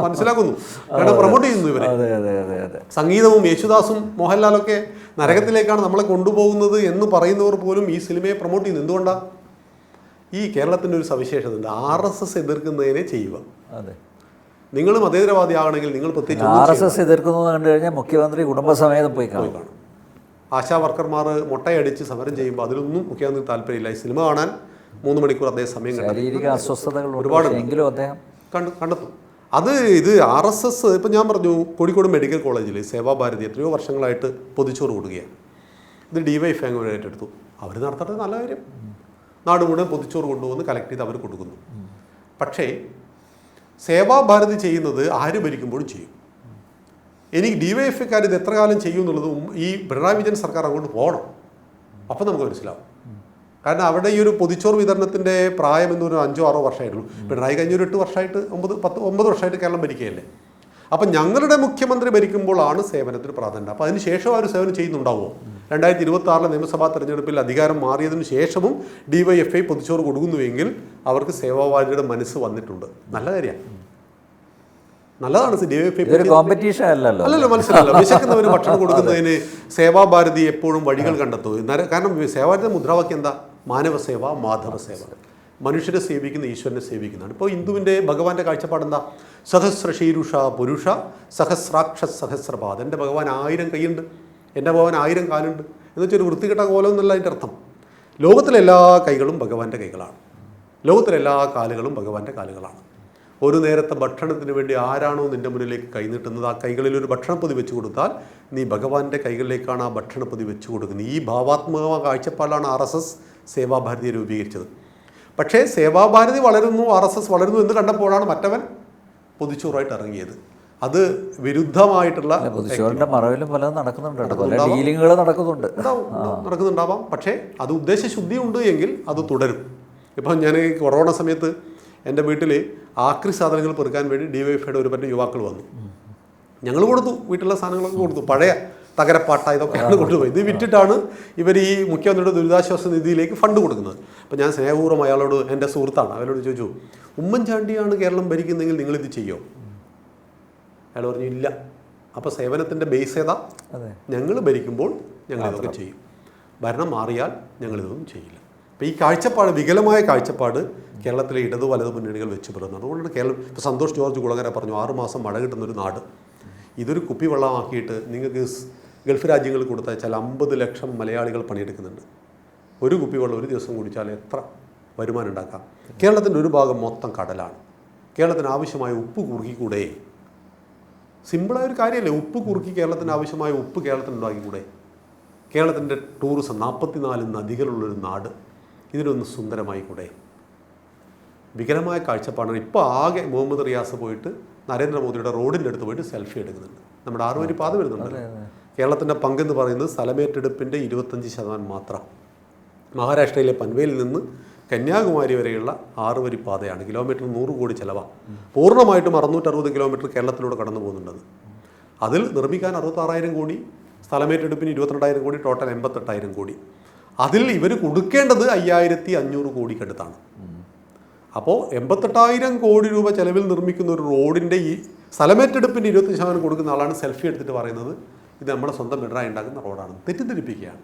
മനസ്സിലാക്കുന്നു. കാരണം പ്രൊമോട്ട് ചെയ്യുന്നു ഇവരെ. സംഗീതവും യേശുദാസും മോഹൻലാലൊക്കെ നരകത്തിലേക്കാണ് നമ്മളെ കൊണ്ടുപോകുന്നത് എന്ന് പറയുന്നവർ പോലും ഈ സിനിമയെ പ്രൊമോട്ട് ചെയ്യുന്നു. എന്തുകൊണ്ടാണ് ഈ കേരളത്തിന്റെ ഒരു സവിശേഷത ഉണ്ട്. ആർ എസ് എസ് എതിർക്കുന്നതിനെ ചെയ്യുക. അതെ. നിങ്ങൾ മതേതരവാദിയാകണമെങ്കിൽ നിങ്ങൾ പ്രത്യേകിച്ച് ആർ എസ് എസ് എതിർക്കുന്നത് കണ്ടു കഴിഞ്ഞാൽ മുഖ്യമന്ത്രി കുടുംബസമേതം പോയി കാണും. ആശാ വർക്കർമാർ മുട്ടയടിച്ച് സമരം ചെയ്യുമ്പോൾ അതിലൊന്നും മുഖ്യമന്ത്രി താല്പര്യമില്ല. ഈ സിനിമ കാണാൻ മൂന്ന് മണിക്കൂർ അദ്ദേഹം സമയം ശാരീരിക അസ്വസ്ഥതകൾ ഒരുപാട് എങ്കിലും അദ്ദേഹം കണ്ടു കണ്ടെത്തും. അത് ഇത് ആർ എസ് എസ് ഇപ്പം ഞാൻ പറഞ്ഞു കോഴിക്കോട് മെഡിക്കൽ കോളേജിൽ സേവാഭാരതി എത്രയോ വർഷങ്ങളായിട്ട് പൊതിച്ചോറ് കൊടുക്കുകയാണ്. ഇത് ഡി വൈ ഫാങ് ഏറ്റെടുത്തു. അവർ നടത്തട്ടെ നല്ല കാര്യം. നാട് മുഴുവൻ പൊതിച്ചോറ് കൊണ്ടുവന്ന് കളക്ട് ചെയ്ത് അവർ കൊടുക്കുന്നു. പക്ഷേ സേവാഭാരതി ചെയ്യുന്നത് ആര് ഭരിക്കുമ്പോഴും ചെയ്യും. എനിക്ക് ഡി വൈ എഫ് ഇത് എത്ര കാലം ചെയ്യും എന്നുള്ളത് ഈ പിണറായി വിജയൻ സർക്കാർ അങ്ങോട്ട് പോകണം. അപ്പം നമുക്ക് മനസ്സിലാവും. കാരണം അവിടെ ഈ ഒരു പൊതിച്ചോറ് വിതരണത്തിന്റെ പ്രായം എന്ന് പറഞ്ഞാൽ അഞ്ചോ ആറോ വർഷമായിട്ടുള്ളൂ. പിണറായി കഴിഞ്ഞ ഒരു എട്ട് വർഷമായിട്ട് ഒമ്പത് പത്ത് ഒമ്പത് വർഷമായിട്ട് കേരളം ഭരിക്കുകയല്ലേ? അപ്പം ഞങ്ങളുടെ മുഖ്യമന്ത്രി ഭരിക്കുമ്പോഴാണ് സേവനത്തിന് പ്രാധാന്യം. അപ്പം അതിന് ശേഷം ആ ഒരു സേവനം ചെയ്യുന്നുണ്ടാവുമോ? രണ്ടായിരത്തി ഇരുപത്തി ആറിലെ നിയമസഭാ തെരഞ്ഞെടുപ്പിൽ അധികാരം മാറിയതിനു ശേഷവും ഡി വൈ എഫ് ഐ പൊതിച്ചോറ് കൊടുക്കുന്നുവെങ്കിൽ അവർക്ക് സേവാഭാരതിയുടെ മനസ്സ് വന്നിട്ടുണ്ട്. നല്ല കാര്യമാണ് നല്ലതാണ് D Y F I competition അല്ലല്ലോ. അല്ലല്ലോ മനസ്സിലല്ലോ വിശക്കുന്നവന് ഭക്ഷണം കൊടുക്കുന്നതിന് സേവാഭാരതി എപ്പോഴും വഴികൾ കണ്ടെത്തും. കാരണം സേവാഭാരതി മുദ്രാവാക്യം എന്താ? മാനവ സേവ മാധവ സേവ. മനുഷ്യരെ സേവിക്കുന്ന ഈശ്വരനെ സേവിക്കുന്നതാണ്. ഇപ്പോൾ ഹിന്ദുവിന്റെ ഭഗവാന്റെ കാഴ്ചപ്പാട് എന്താ? സഹസ്ര ശീരുഷ പുരുഷ സഹസ്രാക്ഷ സഹസ്രപാദ. എന്റെ ഭഗവാൻ ആയിരം കൈയുണ്ട്. എന്റെ ഭവൻ ആയിരം കാലുണ്ട്. എന്ന് വെച്ചാൽ ഒരു വൃത്തികെട്ട കോലം എന്നല്ല അതിന്റെ അർത്ഥം. ലോകത്തിലെ എല്ലാ കൈകളും ഭഗവാന്റെ കൈകളാണ്. ലോകത്തിലെ എല്ലാ കാലുകളും ഭഗവാന്റെ കാലുകളാണ്. ഒരു നേരത്തെ ഭക്ഷണത്തിന് വേണ്ടി ആരാണോ നിന്റെ മുന്നിലേക്ക് കൈനീട്ടുന്നത് ആ കൈകളിൽ ഒരു ഭക്ഷണപ്പൊതി വെച്ച് കൊടുത്താൽ നീ ഭഗവാന്റെ കൈകളിലേക്കാണ് ആ ഭക്ഷണപ്പൊതി വെച്ച് കൊടുക്കുന്നത്. ഈ ഭാവാത്മകമായ കാഴ്ചപ്പാടാണ് ആർ എസ് എസ് സേവാഭാരതിയെ രൂപീകരിച്ചത്. പക്ഷേ സേവാഭാരതി വളരുന്നു ആർ എസ് എസ് വളരുന്നു എന്ന് കണ്ടപ്പോഴാണ് മറ്റവൻ പൊതിച്ചോറായിട്ട് ഇറങ്ങിയത്. അത് വിരുദ്ധമായിട്ടുള്ള പൊതുശോറിന്റെ മറവിലും പലതും നടക്കുന്നുണ്ട്. പല ഡീലിങ്ങുകൾ നടക്കുന്നുണ്ട്. നടക്കുന്നുണ്ടാവാം. പക്ഷേ അത് ഉദ്ദേശശുദ്ധി ഉണ്ട് എങ്കിൽ അത് തുടരും. ഇപ്പം ഞാൻ ഈ കൊറോണ സമയത്ത് എന്റെ വീട്ടിൽ ആക്രി സാധനങ്ങൾ പെറുക്കാൻ വേണ്ടി ഡി വൈഫൈയുടെ ഒരു പറ്റം യുവാക്കൾ വന്നു. ഞങ്ങൾ കൊടുത്തു വീട്ടിലുള്ള സാധനങ്ങളൊക്കെ കൊടുത്തു. പഴയ തകരപ്പാട്ട ഇതൊക്കെയാണ് കൊണ്ടുപോയി ഇത് വിറ്റിട്ടാണ് ഇവർ ഈ മുഖ്യമന്ത്രിയുടെ ദുരിതാശ്വാസ നിധിയിലേക്ക് ഫണ്ട് കൊടുക്കുന്നത്. അപ്പോൾ ഞാൻ സ്നേഹപൂർവം അയാളോട് എന്റെ സുഹൃത്താണ് അവരോട് ചോദിച്ചു ഉമ്മൻചാണ്ടിയാണ് കേരളം ഭരിക്കുന്നതെങ്കിൽ നിങ്ങളിത് ചെയ്യോ? അയാൾ പറഞ്ഞു ഇല്ല. അപ്പോൾ സേവനത്തിന്റെ ബേസ് ഏതാ? ഞങ്ങൾ ഭരിക്കുമ്പോൾ ഞങ്ങൾ ഇതൊക്കെ ചെയ്യും. ഭരണം മാറിയാൽ ഞങ്ങൾ ഇതൊന്നും ചെയ്യില്ല. അപ്പോൾ ഈ കാഴ്ചപ്പാട് വികലമായ കാഴ്ചപ്പാട് കേരളത്തിലെ ഇടതു വലതു മുന്നണികൾ വെച്ച് പുലർന്നു അതുകൊണ്ടാണ് കേരളം ഇപ്പോൾ സന്തോഷ് ജോർജ് കുളങ്ങര പറഞ്ഞു ആറ് മാസം മഴ കിട്ടുന്ന ഒരു നാട്. ഇതൊരു കുപ്പി കുപ്പിവെള്ളമാക്കിയിട്ട് നിങ്ങൾക്ക് ഗൾഫ് രാജ്യങ്ങളിൽ കൊടുത്തയച്ചാൽ അമ്പത് ലക്ഷം മലയാളികൾ പണിയെടുക്കുന്നുണ്ട്. ഒരു കുപ്പി കുപ്പിവെള്ളം ഒരു ദിവസം കുടിച്ചാൽ എത്ര വരുമാനം ഉണ്ടാക്കാം? കേരളത്തിന്റെ ഒരു ഭാഗം മൊത്തം കടലാണ്. കേരളത്തിന് ആവശ്യമായ ഉപ്പ് കുറുക്കിക്കൂടെ സിമ്പിളായ ഒരു കാര്യമല്ലേ? ഉപ്പ് കുറുക്കി കേരളത്തിന് ആവശ്യമായ ഉപ്പ് കേരളത്തിന് ഉണ്ടാക്കിക്കൂടെ കേരളത്തിന്റെ ടൂറിസം നാൽപ്പത്തിനാല് നദികളുള്ളൊരു നാട് ഇതിനൊന്ന് സുന്ദരമായി കൂടെ വികലമായ കാഴ്ചപ്പാടാണ്. ഇപ്പോൾ ആകെ മുഹമ്മദ് റിയാസ് പോയിട്ട് നരേന്ദ്രമോദിയുടെ റോഡിന്റെ അടുത്ത് പോയിട്ട് സെൽഫി എടുക്കുന്നുണ്ട്. നമ്മുടെ ആറുവരി പാത വരുന്നുണ്ട്. കേരളത്തിന്റെ പങ്കെന്ന് പറയുന്നത് സ്ഥലമേറ്റെടുപ്പിന്റെ ഇരുപത്തഞ്ച് ശതമാനം മാത്രം. മഹാരാഷ്ട്രയിലെ പൻവേലിൽ നിന്ന് കന്യാകുമാരി വരെയുള്ള ആറുവരി പാതയാണ്. കിലോമീറ്റർ നൂറ് കോടി ചിലവാണ് പൂർണമായിട്ടും അറുന്നൂറ്ററുപത് കിലോമീറ്റർ കേരളത്തിലൂടെ കടന്നു പോകുന്നുണ്ടത് അതിൽ നിർമ്മിക്കാൻ അറുപത്താറായിരം കോടി സ്ഥലമേറ്റെടുപ്പിന് ഇരുപത്തിരണ്ടായിരം കോടി ടോട്ടൽ എൺപത്തെട്ടായിരം കോടി. അതിൽ ഇവർ കൊടുക്കേണ്ടത് അയ്യായിരത്തി അഞ്ഞൂറ് കോടിക്കടുത്താണ് അപ്പോൾ എൺപത്തെട്ടായിരം കോടി രൂപ ചെലവിൽ നിർമ്മിക്കുന്ന ഒരു റോഡിന്റെ ഈ സ്ഥലമേറ്റെടുപ്പിന് ഇരുപത്തി ശതമാനം കൊടുക്കുന്ന ആളാണ് സെൽഫി എടുത്തിട്ട് പറയുന്നത്. ഇത് നമ്മുടെ സ്വന്തം പിണറായി ഉണ്ടാക്കുന്ന റോഡാണ് തെറ്റിദ്ധരിപ്പിക്കുകയാണ്.